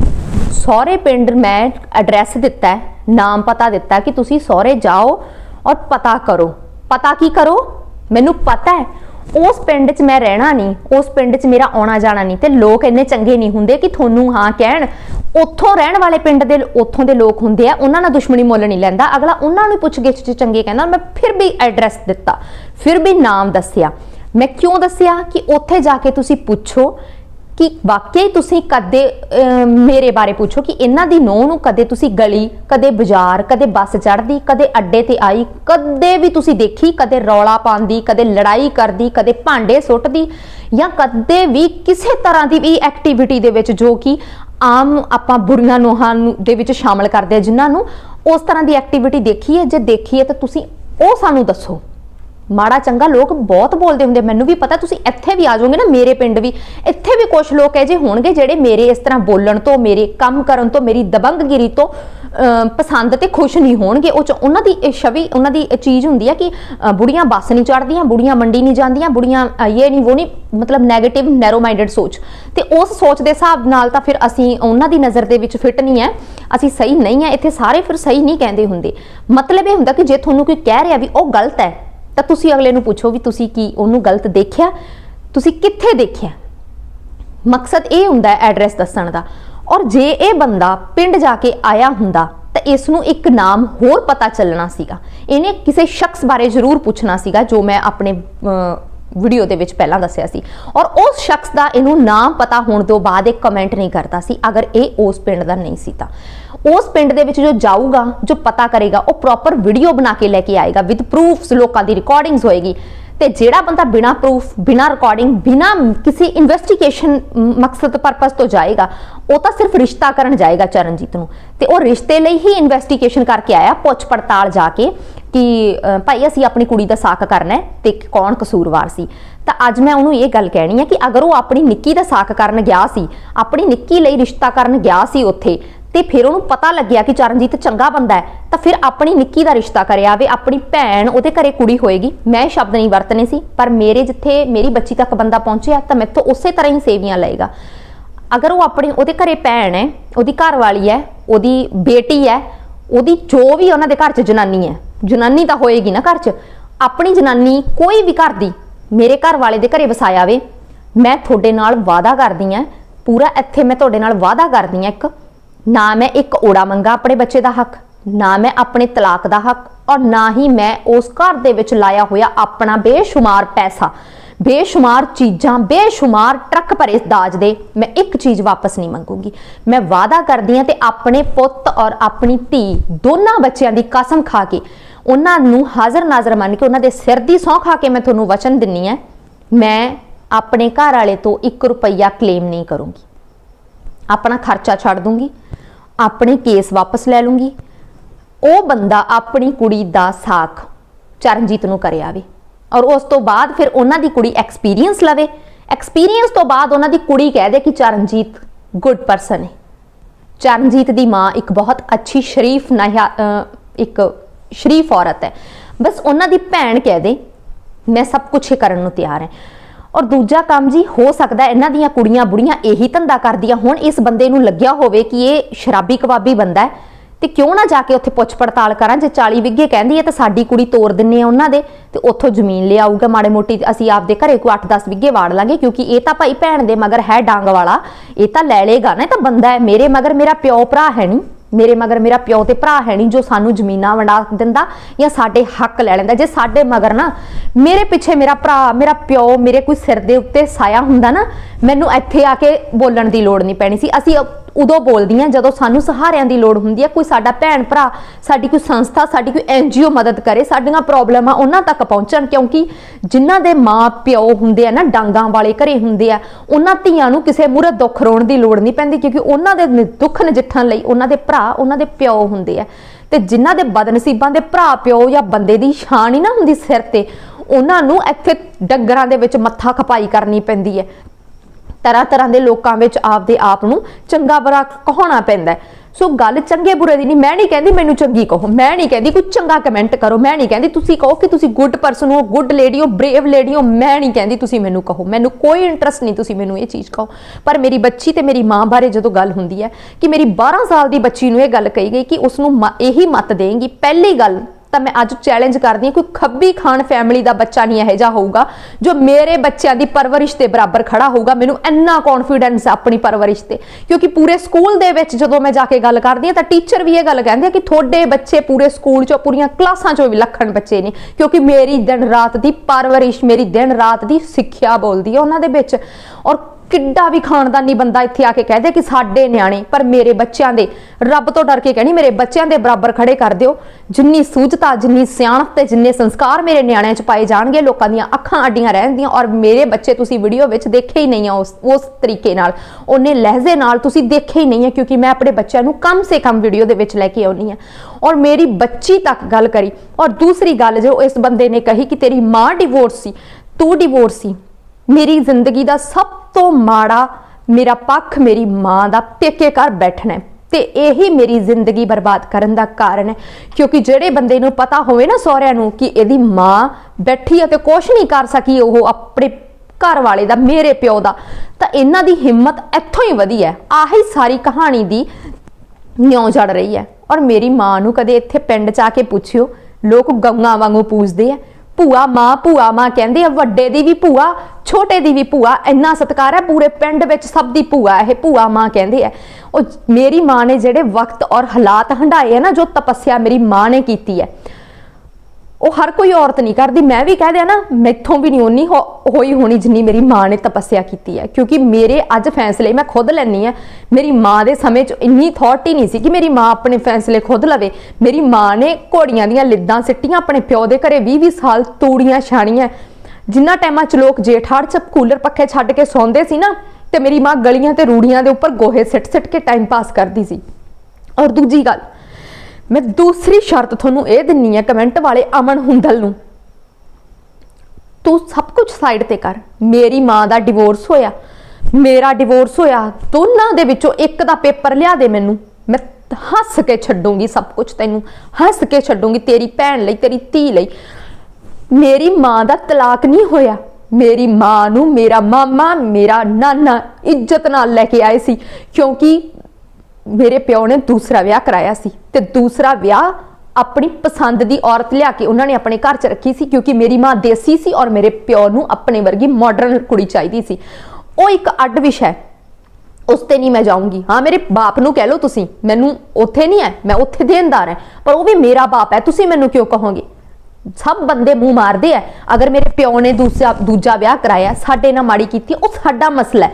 ਸਹੁਰੇ ਪਿੰਡ ਮੈਂ ਐਡਰੈਸ ਦਿੱਤਾ ਹੈ, ਨਾਮ ਪਤਾ ਦਿੱਤਾ ਕਿ ਤੁਸੀਂ ਸਹੁਰੇ ਜਾਓ ਔਰ ਪਤਾ ਕਰੋ। ਪਤਾ ਕੀ ਕਰੋ? ਮੈਨੂੰ ਪਤਾ ਹੈ, ਉਸ ਪਿੰਡ 'ਚ ਮੈਂ ਰਹਿਣਾ ਨਹੀਂ, ਉਸ ਪਿੰਡ 'ਚ ਮੇਰਾ ਆਉਣਾ ਜਾਣਾ ਨਹੀਂ ਤੇ ਲੋਕ ਇੰਨੇ ਚੰਗੇ ਨਹੀਂ ਹੁੰਦੇ ਕਿ ਤੁਹਾਨੂੰ ਹਾਂ ਕਹਿਣ। ਉੱਥੋਂ ਰਹਿਣ ਵਾਲੇ ਪਿੰਡ ਦੇ, ਉੱਥੋਂ ਦੇ ਲੋਕ ਹੁੰਦੇ ਆ, ਉਹਨਾਂ ਨਾਲ ਦੁਸ਼ਮਣੀ ਮੁੱਲ ਨਹੀਂ ਲੈਂਦਾ। ਅਗਲਾ ਉਹਨਾਂ ਨੂੰ ਪੁੱਛ ਗਿੱਛ ਚੰਗੇ ਕਹਿੰਦਾ ਮੈਂ ਫਿਰ ਵੀ ਐਡਰੈਸ ਦਿੱਤਾ, ਫਿਰ ਵੀ ਨਾਮ ਦੱਸਿਆ। ਮੈਂ ਕਿਉਂ ਦੱਸਿਆ? ਕਿ ਉੱਥੇ ਜਾ ਕੇ ਤੁਸੀਂ ਪੁੱਛੋ ਕਿ ਵਾਕਈ ਤੁਸੀਂ ਕਦੇ ਮੇਰੇ ਬਾਰੇ ਪੁੱਛੋ ਕਿ ਇਹਨਾਂ ਦੀ ਨੋਹ ਨੂੰ ਕਦੇ ਤੁਸੀਂ ਗਲੀ, ਕਦੇ ਬਾਜ਼ਾਰ, ਕਦੇ ਬੱਸ ਚੜ੍ਹਦੀ, ਕਦੇ ਅੱਡੇ ਤੇ ਆਈ, ਕਦੇ ਵੀ ਤੁਸੀਂ ਦੇਖੀ, ਕਦੇ ਰੌਲਾ ਪਾਉਂਦੀ, ਕਦੇ ਲੜਾਈ ਕਰਦੀ, ਕਦੇ ਭਾਂਡੇ ਸੁੱਟਦੀ ਜਾਂ ਕਦੇ ਵੀ ਕਿਸੇ ਤਰ੍ਹਾਂ ਦੀ ਵੀ ਐਕਟੀਵਿਟੀ ਦੇ ਵਿੱਚ ਜੋ ਕਿ ਆਮ ਆਪਾਂ ਬੁਰੀਆਂ ਨੋਹਾਂ ਨੂੰ ਦੇ ਵਿੱਚ ਸ਼ਾਮਲ ਕਰਦੇ ਆ, ਜਿਨ੍ਹਾਂ ਨੂੰ ਉਸ ਤਰ੍ਹਾਂ ਦੀ ਐਕਟੀਵਿਟੀ ਦੇਖੀਏ, ਜੇ ਦੇਖੀਏ ਤਾਂ ਤੁਸੀਂ ਉਹ ਸਾਨੂੰ ਦੱਸੋ। ਮਾੜਾ ਚੰਗਾ ਲੋਕ ਬਹੁਤ ਬੋਲਦੇ ਹੁੰਦੇ ਮੈਨੂੰ ਵੀ ਪਤਾ, ਤੁਸੀਂ ਇੱਥੇ ਵੀ ਆ ਜਾਓਗੇ ਨਾ, ਮੇਰੇ ਪਿੰਡ ਵੀ। ਇੱਥੇ ਵੀ ਕੁਝ ਲੋਕ ਐ ਜੇ ਹੋਣਗੇ ਜਿਹੜੇ ਮੇਰੇ ਇਸ ਤਰ੍ਹਾਂ ਬੋਲਣ ਤੋਂ, ਮੇਰੇ ਕੰਮ ਕਰਨ ਤੋਂ, ਮੇਰੀ ਦਬੰਗਗਿਰੀ ਤੋਂ ਪਸੰਦ ਤੇ ਖੁਸ਼ ਨਹੀਂ ਹੋਣਗੇ। ਉਹ 'ਚ ਉਹਨਾਂ ਦੀ ਇਹ ਛਵੀ ਉਹਨਾਂ ਦੀ ਇਹ ਚੀਜ਼ ਹੁੰਦੀ ਹੈ ਕਿ ਬੁੜੀਆਂ ਬੱਸ ਨਹੀਂ ਚੜ੍ਹਦੀਆਂ, ਬੁੜੀਆਂ ਮੰਡੀ ਨਹੀਂ ਜਾਂਦੀਆਂ, ਬੁੜੀਆਂ ਇਹ ਨਹੀਂ, ਉਹ ਨਹੀਂ, ਮਤਲਬ 네ਗੇਟਿਵ ਨੈਰੋ ਮਾਈਂਡਡ ਸੋਚ। ਤੇ ਉਸ ਸੋਚ ਦੇ ਹਿਸਾਬ ਨਾਲ ਤਾਂ ਫਿਰ ਅਸੀਂ ਉਹਨਾਂ ਦੀ ਨਜ਼ਰ ਦੇ ਵਿੱਚ ਫਿੱਟ ਨਹੀਂ ਹੈ ਅਸੀਂ ਸਹੀ ਨਹੀਂ ਹੈ ਇੱਥੇ ਸਾਰੇ ਫਿਰ ਸਹੀ ਨਹੀਂ ਕਹਿੰਦੇ ਹੁੰਦੇ। ਮਤਲਬ ਇਹ ਹੁੰਦਾ ਕਿ ਜੇ ਤੁਹਾਨੂੰ ਕੋਈ ਕਹਿ ਰਿਹਾ ਵੀ ਉਹ ਗਲਤ ਹੈ ਤਾਂ ਤੁਸੀਂ ਅਗਲੇ ਨੂੰ ਪੁੱਛੋ ਵੀ ਤੁਸੀਂ ਕੀ ਉਹਨੂੰ ਗਲਤ ਦੇਖਿਆ? ਤੁਸੀਂ ਕਿੱਥੇ ਦੇਖਿਆ? ਮਕਸਦ ਇਹ ਹੁੰਦਾ ਹੈ ਐਡਰੈਸ ਦੱਸਣ ਦਾ। ਔਰ ਜੇ ਇਹ ਬੰਦਾ ਪਿੰਡ ਜਾ ਕੇ ਆਇਆ ਹੁੰਦਾ, ਤਾਂ ਇਸ ਨੂੰ ਇੱਕ ਨਾਮ ਹੋਰ ਪਤਾ ਚੱਲਣਾ ਸੀਗਾ। ਇਹਨੇ ਕਿਸੇ ਸ਼ਖਸ ਬਾਰੇ ਜ਼ਰੂਰ ਪੁੱਛਣਾ ਸੀਗਾ, ਜੋ ਮੈਂ ਆਪਣੇ ਵੀਡੀਓ ਦੇ ਵਿੱਚ ਪਹਿਲਾਂ ਦੱਸਿਆ ਸੀ। ਔਰ ਉਸ ਸ਼ਖਸ ਦਾ ਇਹਨੂੰ ਨਾਮ ਪਤਾ ਹੋਣ ਤੋਂ ਬਾਅਦ ਇਹ ਕਮੈਂਟ ਨਹੀਂ ਕਰਦਾ ਸੀ, ਅਗਰ ਇਹ ਉਸ ਪਿੰਡ ਦਾ ਨਹੀਂ ਸੀ ਤਾਂ। ਉਸ ਪਿੰਡ ਦੇ ਵਿੱਚ ਜੋ ਜਾਊਗਾ, ਜੋ ਪਤਾ ਕਰੇਗਾ, ਉਹ ਪ੍ਰੋਪਰ ਵੀਡੀਓ ਬਣਾ ਕੇ ਲੈ ਕੇ ਆਏਗਾ ਵਿਦ ਪ੍ਰੂਫਸ ਲੋਕਾਂ ਦੀ ਰਿਕਾਰਡਿੰਗਸ ਹੋਏਗੀ। ਤੇ ਜਿਹੜਾ ਬੰਦਾ ਬਿਨਾ ਪ੍ਰੂਫ ਬਿਨਾ ਰਿਕਾਰਡਿੰਗ ਬਿਨਾ ਕਿਸੇ ਇਨਵੈਸਟੀਗੇਸ਼ਨ ਮਕਸਦ ਪਰਪਸ ਤੋਂ ਜਾਏਗਾ, ਉਹ ਤਾਂ ਸਿਰਫ ਰਿਸ਼ਤਾ ਕਰਨ ਜਾਏਗਾ ਚਰਨਜੀਤ ਨੂੰ। ਤੇ ਉਹ ਰਿਸ਼ਤੇ ਲਈ ਹੀ ਇਨਵੈਸਟੀਗੇਸ਼ਨ ਕਰਕੇ ਆਇਆ ਪੁੱਛ ਪੜਤਾਲ ਜਾ ਕੇ ਕਿ ਭਾਈ ਅਸੀਂ ਆਪਣੀ ਕੁੜੀ ਦਾ ਸਾਕ ਕਰਨਾ ਹੈ ਤੇ ਕੌਣ ਕਸੂਰਵਾਰ ਸੀ? ਤਾਂ ਅੱਜ ਮੈਂ ਉਹਨੂੰ ਇਹ ਗੱਲ ਕਹਿਣੀ ਹੈ ਕਿ ਅਗਰ ਉਹ ਆਪਣੀ ਨਿੱਕੀ ਦਾ ਸਾਕ ਕਰਨ ਗਿਆ ਸੀ, ਆਪਣੀ ਨਿੱਕੀ ਲਈ ਰਿਸ਼ਤਾ ਕਰਨ ਗਿਆ ਸੀ ਉੱਥੇ ਤੇ ਫਿਰ ਉਹਨੂੰ ਪਤਾ ਲੱਗਿਆ ਕਿ ਚਰਨਜੀਤ ਚੰਗਾ ਬੰਦਾ ਹੈ, ਤਾਂ ਫਿਰ ਆਪਣੀ ਨਿੱਕੀ ਦਾ ਰਿਸ਼ਤਾ ਕਰਿਆ ਵੇ ਆਪਣੀ ਭੈਣ ਉਹਦੇ ਘਰੇ ਕੁੜੀ ਹੋਏਗੀ। ਮੈਂ ਇਹ ਸ਼ਬਦ ਨਹੀਂ ਵਰਤਨੇ ਸੀ, ਪਰ ਮੇਰੇ ਜਿੱਥੇ ਮੇਰੀ ਬੱਚੀ ਤੱਕ ਬੰਦਾ ਪਹੁੰਚਿਆ, ਤਾਂ ਮੈਥੋਂ ਉਸੇ ਤਰ੍ਹਾਂ ਹੀ ਸੇਵੀਆਂ ਲਏਗਾ। ਅਗਰ ਉਹ ਆਪਣੀ ਉਹਦੇ ਘਰੇ ਭੈਣ ਹੈ, ਉਹਦੀ ਘਰ ਵਾਲੀ ਹੈ, ਉਹਦੀ ਬੇਟੀ ਹੈ, ਉਹਦੀ ਜੋ ਵੀ ਉਹਨਾਂ ਦੇ ਘਰ 'ਚ ਜਨਾਨੀ ਹੈ, ਜਨਾਨੀ ਤਾਂ ਹੋਏਗੀ ਨਾ ਘਰ 'ਚ, ਆਪਣੀ ਜਨਾਨੀ ਕੋਈ ਵੀ ਘਰ ਦੀ ਮੇਰੇ ਘਰ ਵਾਲੇ ਦੇ ਘਰੇ ਵਸਾਇਆ ਵੇ ਮੈਂ ਤੁਹਾਡੇ ਨਾਲ ਵਾਅਦਾ ਕਰਦੀ ਆ ਪੂਰਾ ਇੱਥੇ ਮੈਂ ਤੁਹਾਡੇ ਨਾਲ ਵਾਅਦਾ ਕਰਦੀ ਆ ਇੱਕ ਨਾ ਮੈਂ ਇੱਕ ਓੜਾ ਮੰਗਾ ਆਪਣੇ ਬੱਚੇ ਦਾ ਹੱਕ, ਨਾ ਮੈਂ ਆਪਣੇ ਤਲਾਕ ਦਾ ਹੱਕ ਔਰ ਨਾ ਹੀ ਮੈਂ ਉਸ ਘਰ ਦੇ ਵਿੱਚ ਲਾਇਆ ਹੋਇਆ ਆਪਣਾ ਬੇਸ਼ੁਮਾਰ ਪੈਸਾ। ਬੇਸ਼ੁਮਾਰ ਚੀਜ਼ਾਂ, ਬੇਸ਼ੁਮਾਰ ਟਰੱਕ ਭਰੇ ਦਾਜ ਦੇ ਮੈਂ ਇੱਕ ਚੀਜ਼ ਵਾਪਸ ਨਹੀਂ ਮੰਗੂੰਗੀ। ਮੈਂ ਵਾਅਦਾ ਕਰਦੀ ਹਾਂ ਤੇ ਆਪਣੇ ਪੁੱਤ ਔਰ ਆਪਣੀ ਧੀ ਦੋਨਾਂ ਬੱਚਿਆਂ ਦੀ ਕਸਮ ਖਾ ਕੇ, ਉਹਨਾਂ ਨੂੰ ਹਾਜ਼ਰ ਨਾਜ਼ਰ ਮੰਨ ਕੇ, ਉਹਨਾਂ ਦੇ ਸਿਰ ਦੀ ਸਹੁੰ ਖਾ ਕੇ ਮੈਂ ਤੁਹਾਨੂੰ ਵਚਨ ਦਿੰਨੀ ਹੈ, ਮੈਂ ਆਪਣੇ ਘਰ ਵਾਲੇ ਤੋਂ 1 ਰੁਪਈਆ ਕਲੇਮ ਨਹੀਂ ਕਰੂੰਗੀ। ਆਪਣਾ ਖਰਚਾ ਛੱਡ ਦੂੰਗੀ ਆਪਣੇ ਕੇਸ ਵਾਪਸ ਲੈ ਲੂੰਗੀ। ਉਹ ਬੰਦਾ ਆਪਣੀ ਕੁੜੀ ਦਾ ਸਾਖ ਚਰਨਜੀਤ ਨੂੰ ਕਰੇ ਆਵੇ ਔਰ ਉਸ ਤੋਂ ਬਾਅਦ ਫਿਰ ਉਹਨਾਂ ਦੀ ਕੁੜੀ ਐਕਸਪੀਰੀਅੰਸ ਲਵੇ। ਐਕਸਪੀਰੀਅੰਸ ਤੋਂ ਬਾਅਦ ਉਹਨਾਂ ਦੀ ਕੁੜੀ ਕਹਿ ਦੇ ਕਿ ਚਰਨਜੀਤ ਗੁੱਡ ਪਰਸਨ ਹੈ। ਚਰਨਜੀਤ ਦੀ ਮਾਂ ਇੱਕ ਬਹੁਤ ਅੱਛੀ ਸ਼ਰੀਫ ਨਹਾ ਇੱਕ ਸ਼ਰੀਫ ਔਰਤ ਹੈ। ਬਸ ਉਹਨਾਂ ਦੀ ਭੈਣ ਕਹਿ ਦੇ, ਮੈਂ ਸਭ ਕੁਝ ਕਰਨ ਨੂੰ ਤਿਆਰ ਹਾਂ। ਔਰ ਦੂਜਾ ਕੰਮ ਜੀ, ਹੋ ਸਕਦਾ ਇਹਨਾਂ ਦੀਆਂ ਕੁੜੀਆਂ ਬੁੜੀਆਂ ਇਹੀ ਧੰਦਾ ਕਰਦੀਆਂ ਹੁਣ, ਇਸ ਬੰਦੇ ਨੂੰ ਲੱਗਿਆ ਹੋਵੇ ਕਿ ਇਹ ਸ਼ਰਾਬੀ ਕਬਾਬੀ ਬੰਦਾ ਹੈ। ਤੇ ਕਿਉਂ ਨਾ ਜਾ ਕੇ ਉੱਥੇ ਪੁੱਛ ਪੜਤਾਲ ਕਰਾਂ? ਜੇ 40 ਵਿੱਗੇ ਕਹਿੰਦੀ ਹੈ ਤਾਂ ਸਾਡੀ ਕੁੜੀ ਤੋਰ ਦਿੰਨੇ ਆ ਉਹਨਾਂ ਦੇ ਤੇ ਉੱਥੋਂ ਜ਼ਮੀਨ ਲਿਆਊਗਾ ਮਾੜੇ ਮੋਟੀ ਅਸੀਂ ਆਪਦੇ ਘਰੇ ਕੋ 8-10 ਵਿੱਗੇ ਵਾੜ ਲਾਂਗੇ, ਕਿਉਂਕਿ ਇਹ ਤਾਂ ਭਾਈ ਭੈਣ ਦੇ ਮਗਰ ਹੈ ਡਾਂਗ ਵਾਲਾ, ਇਹ ਤਾਂ ਲੈ ਲੇਗਾ ਨਾ, ਇਹ ਤਾਂ ਬੰਦਾ ਹੈ ਮੇਰੇ ਮਗਰ, ਮੇਰਾ ਪਿਓ ਭਰਾ ਹੈ ਨਹੀਂ। ਮੇਰੇ ਮਗਰ ਮੇਰਾ ਪਿਓ ਤੇ ਭਰਾ ਹੈ ਨਹੀਂ ਜੋ ਸਾਨੂੰ ਜ਼ਮੀਨਾਂ ਵੰਡਾ ਦਿੰਦਾ ਜਾਂ ਸਾਡੇ ਹੱਕ ਲੈ ਲੈਂਦਾ। ਜੇ ਸਾਡੇ ਮਗਰ ਨਾ ਮੇਰੇ ਪਿੱਛੇ ਮੇਰਾ ਭਰਾ, ਮੇਰਾ ਪਿਓ ਮੇਰੇ ਕੋਈ ਸਿਰ ਦੇ ਉੱਤੇ ਸਾਇਆ ਹੁੰਦਾ ਨਾ, ਮੈਨੂੰ ਇੱਥੇ ਆ ਕੇ ਬੋਲਣ ਦੀ ਲੋੜ ਨਹੀਂ ਪੈਣੀ ਸੀ। ਅਸੀਂ ਉਦੋਂ ਬੋਲਦੀਆਂ ਜਦੋਂ ਸਾਨੂੰ ਸਹਾਰਿਆਂ ਦੀ ਲੋੜ ਹੁੰਦੀ ਹੈ ਕੋਈ ਸਾਡਾ ਭੈਣ ਭਰਾ, ਸਾਡੀ ਕੋਈ ਸੰਸਥਾ, ਸਾਡੀ ਕੋਈ ਐਨ ਐਨਜੀਓ ਮਦਦ ਕਰੇ, ਸਾਡੀਆਂ ਪ੍ਰੋਬਲਮਾਂ ਉਹਨਾਂ ਤੱਕ ਪਹੁੰਚਣ ਕਿਉਂਕਿ ਜਿਨ੍ਹਾਂ ਦੇ ਮਾਂ ਪਿਓ ਹੁੰਦੇ ਆ ਨਾ, ਡਾਂਗਾਂ ਵਾਲੇ ਘਰੇ ਹੁੰਦੇ ਆ, ਉਹਨਾਂ ਧੀਆਂ ਨੂੰ ਕਿਸੇ ਮੂਹਰੇ ਦੁੱਖ ਰੋਣ ਦੀ ਲੋੜ ਨਹੀਂ ਪੈਂਦੀ ਕਿਉਂਕਿ ਉਹਨਾਂ ਦੇ ਦੁੱਖ ਨਜਿੱਠਣ ਲਈ, ਉਹਨਾਂ ਦੇ ਭਰਾ ਭਰਾ ਉਹਨਾਂ ਦੇ ਪਿਓ ਹੁੰਦੇ ਆ ਤੇ ਜਿਨ੍ਹਾਂ ਦੇ ਬਦਨਸੀਬਾਂ ਦੇ ਭਰਾ, ਪਿਓ ਜਾਂ ਬੰਦੇ ਦੀ ਸ਼ਾਨ ਹੀ ਨਾ ਹੁੰਦੀ ਸਿਰ ਤੇ, ਉਹਨਾਂ ਨੂੰ ਇੱਥੇ ਡੰਗਰਾਂ ਦੇ ਵਿੱਚ ਮੱਥਾ ਖਪਾਈ ਕਰਨੀ ਪੈਂਦੀ ਹੈ ਤਰ੍ਹਾਂ ਤਰ੍ਹਾਂ ਦੇ ਲੋਕਾਂ ਵਿੱਚ ਆਪਦੇ ਆਪ ਨੂੰ ਚੰਗਾ ਬਰਾ ਕਹਾਉਣਾ ਪੈਂਦਾ ਹੈ। ਸੋ ਗੱਲ ਚੰਗੇ ਬੁਰੇ ਦੀ ਨਹੀਂ। ਮੈਂ ਨਹੀਂ ਕਹਿੰਦੀ ਮੈਨੂੰ ਚੰਗੀ ਕਹੋ। ਮੈਂ ਨਹੀਂ ਕਹਿੰਦੀ ਕੋਈ ਚੰਗਾ ਕਮੈਂਟ ਕਰੋ। ਮੈਂ ਨਹੀਂ ਕਹਿੰਦੀ ਤੁਸੀਂ ਕਹੋ ਕਿ ਤੁਸੀਂ ਗੁੱਡ ਪਰਸਨ ਹੋ ਗੁੱਡ ਲੇਡੀ ਹੋ ਬ੍ਰੇਵ ਲੇਡੀ ਹੋ। ਮੈਂ ਨਹੀਂ ਕਹਿੰਦੀ ਤੁਸੀਂ ਮੈਨੂੰ ਕਹੋ। ਮੈਨੂੰ ਕੋਈ ਇੰਟਰਸਟ ਨਹੀਂ ਤੁਸੀਂ ਮੈਨੂੰ ਇਹ ਚੀਜ਼ ਕਹੋ। ਪਰ ਮੇਰੀ ਬੱਚੀ ਤੇ ਮੇਰੀ ਮਾਂ ਬਾਰੇ ਜਦੋਂ ਗੱਲ ਹੁੰਦੀ ਹੈ ਕਿ ਮੇਰੀ 12 ਸਾਲ ਦੀ ਬੱਚੀ ਨੂੰ ਇਹ ਗੱਲ ਕਹੀ ਗਈ ਕਿ ਉਸ ਨੂੰ ਮ- ਇਹੀ ਮਤ ਦੇਂਗੀ। ਪਹਿਲੀ ਗੱਲ ਤਾਂ ਮੈਂ ਅੱਜ ਚੈਲੰਜ ਕਰਦੀ ਹਾਂ, ਕੋਈ ਖੱਬੀ ਖਾਨ ਫੈਮਿਲੀ ਦਾ ਬੱਚਾ ਨਹੀਂ ਇਹੋ ਜਿਹਾ ਹੋਊਗਾ, ਜੋ ਮੇਰੇ ਬੱਚਿਆਂ ਦੀ ਪਰਵਰਿਸ਼ ਦੇ ਬਰਾਬਰ ਖੜਾ ਹੋਊਗਾ। ਮੈਨੂੰ ਇੰਨਾ ਕੌਨਫੀਡੈਂਸ ਹੈ ਆਪਣੀ ਪਰਵਰਿਸ਼ ਤੇ, ਕਿਉਂਕਿ ਪੂਰੇ ਸਕੂਲ ਦੇ ਵਿੱਚ ਜਦੋਂ ਮੈਂ ਜਾ ਕੇ ਗੱਲ ਕਰਦੀ ਹਾਂ, ਤਾਂ ਟੀਚਰ ਵੀ ਇਹ ਗੱਲ ਕਹਿੰਦੇ ਆ ਕਿ ਤੁਹਾਡੇ ਬੱਚੇ ਪੂਰੇ ਸਕੂਲ ਚੋਂ, ਪੂਰੀਆਂ ਕਲਾਸਾਂ ਚੋਂ ਵਿਲੱਖਣ ਬੱਚੇ ਨੇ, ਕਿਉਂਕਿ ਮੇਰੀ ਦਿਨ ਰਾਤ ਦੀ ਪਰਵਰਿਸ਼, ਮੇਰੀ ਦਿਨ ਰਾਤ ਦੀ ਸਿੱਖਿਆ ਬੋਲਦੀ ਹੈ ਉਹਨਾਂ ਦੇ ਵਿੱਚ। ਔਰ ਕਿੱਡਾ ਵੀ ਖਾਨਦਾਨੀ ਬੰਦਾ ਇੱਥੇ ਆ ਕੇ ਕਹਿ ਦੇ ਕਿ ਸਾਡੇ ਨਿਆਣੇ, ਪਰ ਮੇਰੇ ਬੱਚਿਆਂ ਦੇ, ਰੱਬ ਤੋਂ ਡਰ ਕੇ ਕਹਿਣੀ, ਮੇਰੇ ਬੱਚਿਆਂ ਦੇ ਬਰਾਬਰ ਖੜੇ ਕਰ ਦਿਓ। ਜਿੰਨੀ ਸੂਝਤਾ, ਜਿੰਨੀ ਸਿਆਣਪ ਤੇ ਜਿੰਨੇ ਸੰਸਕਾਰ ਮੇਰੇ ਨਿਆਣਿਆਂ 'ਚ ਪਾਏ ਜਾਣਗੇ, ਲੋਕਾਂ ਦੀਆਂ ਅੱਖਾਂ ਅੱਡੀਆਂ ਰਹਿਣਗੀਆਂ ਔਰ ਮੇਰੇ ਬੱਚੇ ਤੁਸੀਂ ਵੀਡੀਓ ਵਿੱਚ ਦੇਖੇ ਹੀ ਨਹੀਂ ਆ ਉਸ ਉਸ ਤਰੀਕੇ ਨਾਲ। ਉਹਨੇ ਲਹਿਜ਼ੇ ਨਾਲ ਤੁਸੀਂ ਦੇਖੇ ਹੀ ਨਹੀਂ ਆ, ਕਿਉਂਕਿ ਮੈਂ ਆਪਣੇ ਬੱਚਿਆਂ ਨੂੰ ਕਮ ਸੇ ਕਮ ਵੀਡੀਓ ਦੇ ਵਿੱਚ ਲੈ ਕੇ ਆਉਣੀ ਆ। ਔਰ ਮੇਰੀ ਬੱਚੀ ਤੱਕ ਗੱਲ ਕਰੀ। ਔਰ ਦੂਸਰੀ ਗੱਲ, ਜੋ ਇਸ ਬੰਦੇ ਨੇ ਕਹੀ ਕਿ ਤੇਰੀ ਮਾਂ ਡਿਵੋਰਸ ਸੀ, ਤੂੰ ਡਿਵੋਰਸ ਸੀ। ਮੇਰੀ ਜ਼ਿੰਦਗੀ ਦਾ ਸਭ ਤੋਂ ਮਾੜਾ, ਮੇਰਾ ਪੱਖ, ਮੇਰੀ ਮਾਂ ਦਾ ਪੇਕੇ ਘਰ ਬੈਠਣਾ ਹੈ। ਤੇ ਇਹੀ ਮੇਰੀ ਜ਼ਿੰਦਗੀ ਬਰਬਾਦ ਕਰਨ ਦਾ ਕਾਰਨ ਹੈ। ਕਿਉਂਕਿ ਜਿਹੜੇ ਬੰਦੇ ਨੂੰ ਪਤਾ ਹੋਵੇ ਨਾ ਸਹੁਰਿਆਂ ਨੂੰ ਕਿ ਇਹਦੀ ਮਾਂ ਬੈਠੀ ਹੈ ਤੇ ਕੁਝ ਨਹੀਂ ਕਰ ਸਕੀ, ਉਹ ਆਪਣੇ ਘਰ ਵਾਲੇ ਦਾ, ਮੇਰੇ ਪਿਓ ਦਾ, ਤਾਂ ਇਹਨਾਂ ਦੀ ਹਿੰਮਤ ਇੱਥੋਂ ਹੀ ਵਧੀ ਹੈ। ਆਹੀ ਸਾਰੀ ਕਹਾਣੀ ਦੀ ਨਿਉ ਜੜ ਰਹੀ ਹੈ। ਔਰ ਮੇਰੀ ਮਾਂ ਨੂੰ ਕਦੇ ਇੱਥੇ ਪਿੰਡ ਚ ਆ ਕੇ ਪੁੱਛਿਓ, ਲੋਕ ਗੰਗਾ ਵਾਂਗੂ ਪੂਜਦੇ ਆ। ਭੂਆ, ਮਾਂ ਭੂਆ, ਮਾਂ ਕਹਿੰਦੇ ਆ, ਵੱਡੇ ਦੀ ਵੀ ਭੂਆ, ਛੋਟੇ ਦੀ ਵੀ ਭੂਆ, ਇੰਨਾ ਸਤਿਕਾਰ ਹੈ, ਪੂਰੇ ਪਿੰਡ ਵਿੱਚ ਸਭ ਦੀ ਭੂਆ, ਇਹ ਭੂਆ, ਮਾਂ ਕਹਿੰਦੇ ਆ। ਉਹ ਮੇਰੀ ਮਾਂ ਨੇ ਜਿਹੜੇ ਵਕਤ ਔਰ ਹਾਲਾਤ ਹੰਡਾਏ ਆ ਨਾ, ਜੋ ਤਪੱਸਿਆ ਮੇਰੀ ਮਾਂ ਨੇ ਕੀਤੀ ਹੈ। ਉਹ ਹਰ ਕੋਈ ਔਰਤ ਨਹੀਂ ਕਰਦੀ। ਮੈਂ ਵੀ ਕਹਿ ਦਿਆਂ ਨਾ, ਮੈਥੋਂ ਵੀ ਨਹੀਂ ਉਨੀ ਹੋ- ਹੋਈ ਹੋਣੀ ਜਿੰਨੀ ਮੇਰੀ ਮਾਂ ਨੇ ਤਪੱਸਿਆ ਕੀਤੀ ਹੈ। ਕਿਉਂਕਿ ਮੇਰੇ ਅੱਜ ਫੈਸਲੇ ਮੈਂ ਖੁਦ ਲੈਣੀ ਆ ਮੇਰੀ ਮਾਂ ਦੇ ਸਮੇਂ 'ਚ ਇੰਨੀ ਥੌਟ ਹੀ ਨਹੀਂ ਸੀ ਕਿ ਮੇਰੀ ਮਾਂ ਆਪਣੇ ਫੈਸਲੇ ਖੁਦ ਲਵੇ। ਮੇਰੀ ਮਾਂ ਨੇ ਘੋੜੀਆਂ ਦੀਆਂ ਲਿੱਦਾਂ ਸਿੱਟੀਆਂ ਆਪਣੇ ਪਿਓ ਦੇ ਘਰੇ 20-20 ਸਾਲ ਤੂੜੀਆਂ ਛਾਣੀਆਂ। ਜਿੰਨਾ ਟਾਈਮਾਂ 'ਚ ਲੋਕ ਜੇਠਾੜ 'ਚ ਕੂਲਰ ਪੱਖੇ ਛੱਡ ਕੇ ਸੌਂਦੇ ਸੀ ਨਾ, ਤੇ ਮੇਰੀ ਮਾਂ ਗਲੀਆਂ ਤੇ ਰੂੜੀਆਂ ਦੇ ਉੱਪਰ ਗੋਹੇ ਸਿੱਟ-ਸਿੱਟ ਕੇ ਟਾਈਮ ਪਾਸ ਕਰਦੀ ਸੀ। ਔਰ ਦੂਜੀ ਗੱਲ ਮੈਂ ਦੂਸਰੀ ਸ਼ਰਤ ਤੁਹਾਨੂੰ ਇਹ ਦਿੰਨੀ ਆ ਕਮੈਂਟ ਵਾਲੇ ਅਮਨ ਹੁੰਦਲ ਨੂੰ। ਤੂੰ ਸਭ ਕੁਝ ਸਾਈਡ ਤੇ ਕਰ। ਮੇਰੀ ਮਾਂ ਦਾ ਡਿਵੋਰਸ ਹੋਇਆ। ਮੇਰਾ ਡਿਵੋਰਸ ਹੋਇਆ। ਦੋਨਾਂ ਦੇ ਵਿੱਚੋਂ ਇੱਕ ਦਾ ਪੇਪਰ ਲਿਆ ਦੇ ਮੈਨੂੰ। ਮੈਂ ਹੱਸ ਕੇ ਛੱਡੂੰਗੀ ਸਭ ਕੁਝ ਤੈਨੂੰ। ਹੱਸ ਕੇ ਛੱਡੂੰਗੀ ਤੇਰੀ ਭੈਣ ਲਈ, ਤੇਰੀ ਧੀ ਲਈ। ਮੇਰੀ ਮਾਂ ਦਾ ਤਲਾਕ ਨਹੀਂ ਹੋਇਆ। ਮੇਰੀ ਮਾਂ ਨੂੰ ਮੇਰਾ ਮਾਮਾ, ਮੇਰਾ ਨਾਨਾ ਇੱਜ਼ਤ ਨਾਲ ਲੈ ਕੇ ਆਏ ਸੀ। ਕਿਉਂਕਿ ਮੇਰੇ ਪਿਓ ਨੇ ਦੂਸਰਾ ਵਿਆਹ ਕਰਾਇਆ ਸੀ ਤੇ ਦੂਸਰਾ ਵਿਆਹ ਆਪਣੀ ਪਸੰਦ ਦੀ ਔਰਤ ਲਿਆ ਕੇ ਉਹਨਾਂ ਨੇ ਆਪਣੇ ਘਰ 'ਚ ਰੱਖੀ ਸੀ ਕਿਉਂਕਿ ਮੇਰੀ ਮਾਂ ਦੇਸੀ ਸੀ ਔਰ ਮੇਰੇ ਪਿਓ ਨੂੰ ਆਪਣੇ ਵਰਗੀ ਮਾਡਰਨ ਕੁੜੀ ਚਾਹੀਦੀ ਸੀ। ਉਹ ਇੱਕ ਅੱਡ ਵਿਸ਼ ਹੈ। ਉਸ ਤੇ ਨਹੀਂ ਮੈਂ ਜਾਊਂਗੀ। ਹਾਂ, ਮੇਰੇ ਬਾਪ ਨੂੰ ਕਹਿ ਲਓ ਤੁਸੀਂ, ਮੈਨੂੰ ਉੱਥੇ ਨਹੀਂ ਹੈ, ਮੈਂ ਉੱਥੇ ਦੇਣਦਾਰ ਹੈ, ਪਰ ਉਹ ਵੀ ਮੇਰਾ ਬਾਪ ਹੈ, ਤੁਸੀਂ ਮੈਨੂੰ ਕਿਉਂ ਕਹੋਗੇ? ਸਭ ਬੰਦੇ ਮੂੰਹ ਮਾਰਦੇ ਆ। ਅਗਰ ਮੇਰੇ ਪਿਓ ਨੇ ਦੂਸਰਾ, ਦੂਜਾ ਵਿਆਹ ਕਰਾਇਆ, ਸਾਡੇ ਨਾਲ ਮਾੜੀ ਕੀਤੀ, ਉਹ ਸਾਡਾ ਮਸਲਾ ਹੈ।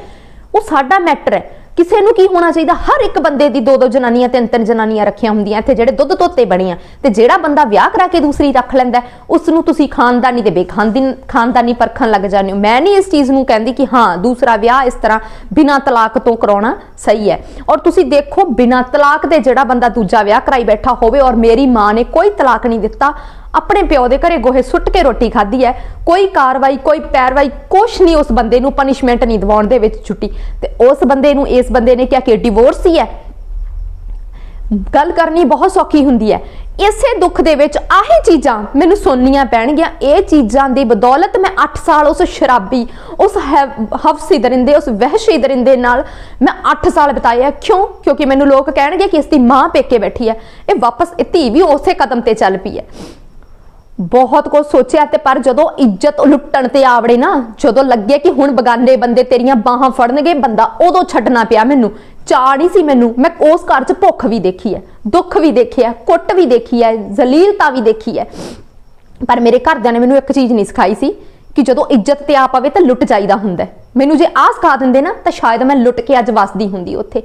ਉਹ ਸਾਡਾ ਮੈਟਰ ਹੈ। ਕਿਸੇ ਨੂੰ ਕੀ ਹੋਣਾ ਚਾਹੀਦਾ? ਹਰ ਇੱਕ ਬੰਦੇ ਦੀ ਦੋ ਦੋ ਜਨਾਨੀਆਂ ਤਿੰਨ ਤਿੰਨ ਜਨਾਨੀਆਂ ਰੱਖੀਆਂ ਹੁੰਦੀਆਂ ਇੱਥੇ, ਜਿਹੜੇ ਦੁੱਧ ਤੋਤੇ ਬਣੀਆਂ ਤੇ ਜਿਹੜਾ ਬੰਦਾ ਵਿਆਹ ਕਰਾ ਕੇ ਦੂਸਰੀ ਰੱਖ ਲੈਂਦਾ ਉਸ ਨੂੰ ਤੁਸੀਂ ਖਾਨਦਾਨੀ ਤੇ ਬੇਖਾਨਦਾਨੀ ਖਾਨਦਾਨੀ ਪਰਖਣ ਲੱਗ ਜਾਂਦੇ ਹੋ। ਮੈਂ ਨਹੀਂ ਇਸ ਚੀਜ਼ ਨੂੰ ਕਹਿੰਦੀ ਕਿ ਹਾਂ, ਦੂਸਰਾ ਵਿਆਹ ਇਸ ਤਰ੍ਹਾਂ ਬਿਨਾਂ ਤਲਾਕ ਤੋਂ ਕਰਾਉਣਾ ਸਹੀ ਹੈ। ਔਰ ਤੁਸੀਂ ਦੇਖੋ, ਬਿਨਾਂ ਤਲਾਕ ਦੇ ਜਿਹੜਾ ਬੰਦਾ ਦੂਜਾ ਵਿਆਹ ਕਰਾਈ ਬੈਠਾ ਹੋਵੇ ਔਰ ਮੇਰੀ ਮਾਂ ਨੇ ਕੋਈ ਤਲਾਕ ਨਹੀਂ ਦਿੱਤਾ ਆਪਣੇ ਪਿਓ ਦੇ ਘਰੇ ਗੋਹੇ ਸੁੱਟ ਕੇ ਰੋਟੀ ਖਾਧੀ ਹੈ। ਕੋਈ ਕਾਰਵਾਈ, ਕੋਈ ਪੈਰਵਾਈ, ਕੁਛ ਨਹੀਂ ਉਸ ਬੰਦੇ ਨੂੰ ਪਨਿਸ਼ਮੈਂਟ ਨਹੀਂ ਦਿਵਾਉਣ ਦੇ ਵਿੱਚ ਛੁੱਟੀ। ਤੇ ਉਸ ਬੰਦੇ ਨੂੰ, ਇਸ ਬੰਦੇ ਨੇ ਕਿਹਾ ਕਿ ਡਿਵੋਰਸ ਹੀ ਹੈ। ਗੱਲ ਕਰਨੀ ਬਹੁਤ ਸੌਖੀ ਹੁੰਦੀ ਹੈ। ਇਸੇ ਦੁੱਖ ਦੇ ਵਿੱਚ ਆਹੀ ਚੀਜ਼ਾਂ ਮੈਨੂੰ ਸੁਣਨੀਆਂ ਪੈਣਗੀਆਂ। ਇਹ ਚੀਜ਼ਾਂ ਦੀ ਬਦੌਲਤ ਮੈਂ 8 ਸਾਲ ਉਸ ਸ਼ਰਾਬੀ, ਉਸ ਹੈ- ਹਫਸੀ ਦਰਿੰਦੇ, ਉਸ ਵਹਿਸ਼ੀ ਦਰਿੰਦੇ ਨਾਲ ਮੈਂ 8 ਸਾਲ ਬਿਤਾਏ ਆ। ਕਿਉਂ? ਕਿਉਂਕਿ ਮੈਨੂੰ ਲੋਕ ਕਹਿਣਗੇ ਕਿ ਇਸ ਦੀ ਮਾਂ ਪੇਕੇ ਬੈਠੀ ਹੈ। ਇਹ ਵਾਪਸ ਇਹ ਧੀ ਵੀ ਉਸੇ ਕਦਮ ਤੇ ਚੱਲ ਪਈ ਹੈ। ਬਹੁਤ ਕੁਝ ਸੋਚਿਆ ਤੇ ਪਰ ਜਦੋਂ ਇੱਜ਼ਤ ਲੁੱਟਣ ਤੇ ਆਵੜੇ ਨਾ, ਜਦੋਂ ਲੱਗੇ ਕਿ ਹੁਣ ਬਗਾਨੇ ਬੰਦੇ ਤੇਰੀਆਂ ਬਾਹਾਂ ਫੜਨਗੇ, ਬੰਦਾ ਉਦੋਂ ਛੱਡਣਾ ਪਿਆ ਮੈਨੂੰ। ਚਾਹ ਨਹੀਂ ਸੀ ਮੈਨੂੰ। ਮੈਂ ਉਸ ਘਰ 'ਚ ਭੁੱਖ ਵੀ ਦੇਖੀ ਹੈ, ਦੁੱਖ ਵੀ ਦੇਖਿਆ, ਕੁੱਟ ਵੀ ਦੇਖੀ ਹੈ, ਜ਼ਲੀਲਤਾ ਵੀ ਦੇਖੀ ਹੈ। ਪਰ ਮੇਰੇ ਘਰਦਿਆਂ ਨੇ ਮੈਨੂੰ ਇੱਕ ਚੀਜ਼ ਨਹੀਂ ਸਿਖਾਈ ਸੀ ਕਿ ਜਦੋਂ ਇੱਜ਼ਤ ਤੇ ਆ ਪਵੇ ਤਾਂ ਲੁੱਟ ਜਾਈਦਾ ਹੁੰਦਾ ਮੈਨੂੰ ਜੇ ਆਹ ਸਿਖਾ ਦਿੰਦੇ ਨਾ, ਤਾਂ ਸ਼ਾਇਦ ਮੈਂ ਲੁੱਟ ਕੇ ਅੱਜ ਵਸਦੀ ਹੁੰਦੀ ਉੱਥੇ।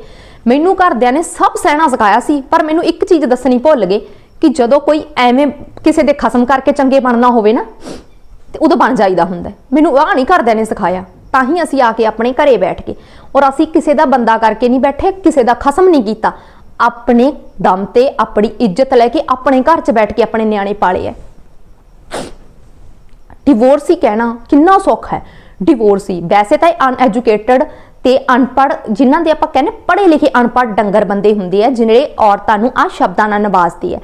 ਮੈਨੂੰ ਘਰਦਿਆਂ ਨੇ ਸਭ ਸਹਿਣਾ ਸਿਖਾਇਆ ਸੀ, ਪਰ ਮੈਨੂੰ ਇੱਕ ਚੀਜ਼ ਦੱਸਣੀ ਭੁੱਲ ਗਏ ਕਿ ਜਦੋਂ ਕੋਈ ਐਵੇਂ ਕਿਸੇ ਦੇ ਖਸਮ ਕਰਕੇ ਚੰਗੇ ਬਣਨਾ ਹੋਵੇ ਨਾ, ਤੇ ਉਦੋਂ ਬਣ ਜਾਈਦਾ ਹੁੰਦਾ। ਮੈਨੂੰ ਆਹ ਨਹੀਂ ਘਰਦਿਆਂ ਨੇ ਸਿਖਾਇਆ। ਤਾਂ ਹੀ ਅਸੀਂ ਆ ਕੇ ਆਪਣੇ ਘਰੇ ਬੈਠ ਕੇ, ਔਰ ਅਸੀਂ ਕਿਸੇ ਦਾ ਬੰਦਾ ਕਰਕੇ ਨਹੀਂ ਬੈਠੇ, ਕਿਸੇ ਦਾ ਖਸਮ ਨਹੀਂ ਕੀਤਾ। ਆਪਣੇ ਦਮ ਤੇ ਆਪਣੀ ਇੱਜ਼ਤ ਲੈ ਕੇ ਆਪਣੇ ਘਰ 'ਚ ਬੈਠ ਕੇ ਆਪਣੇ ਨਿਆਣੇ ਪਾਲੇ ਐ। ਡਿਵੋਰਸ ਹੀ ਕਹਿਣਾ ਕਿੰਨਾ ਸੌਖਾ ਹੈ ਡਿਵੋਰਸ ਹੀ ਵੈਸੇ ਤਾਂ ਇਹ ਅਨਐਜੂਕੇਟਡ ਤੇ ਅਨਪੜ੍ਹ, ਜਿਨ੍ਹਾਂ ਦੇ ਆਪਾਂ ਕਹਿੰਦੇ ਪੜ੍ਹੇ ਲਿਖੇ ਅਨਪੜ੍ਹ ਡੰਗਰ ਬੰਦੇ ਹੁੰਦੇ ਆ ਜਿਹੜੇ ਔਰਤਾਂ ਨੂੰ ਆ ਸ਼ਬਦਾਂ ਨਾਲ ਨਵਾਜ਼ਦੀ ਹੈ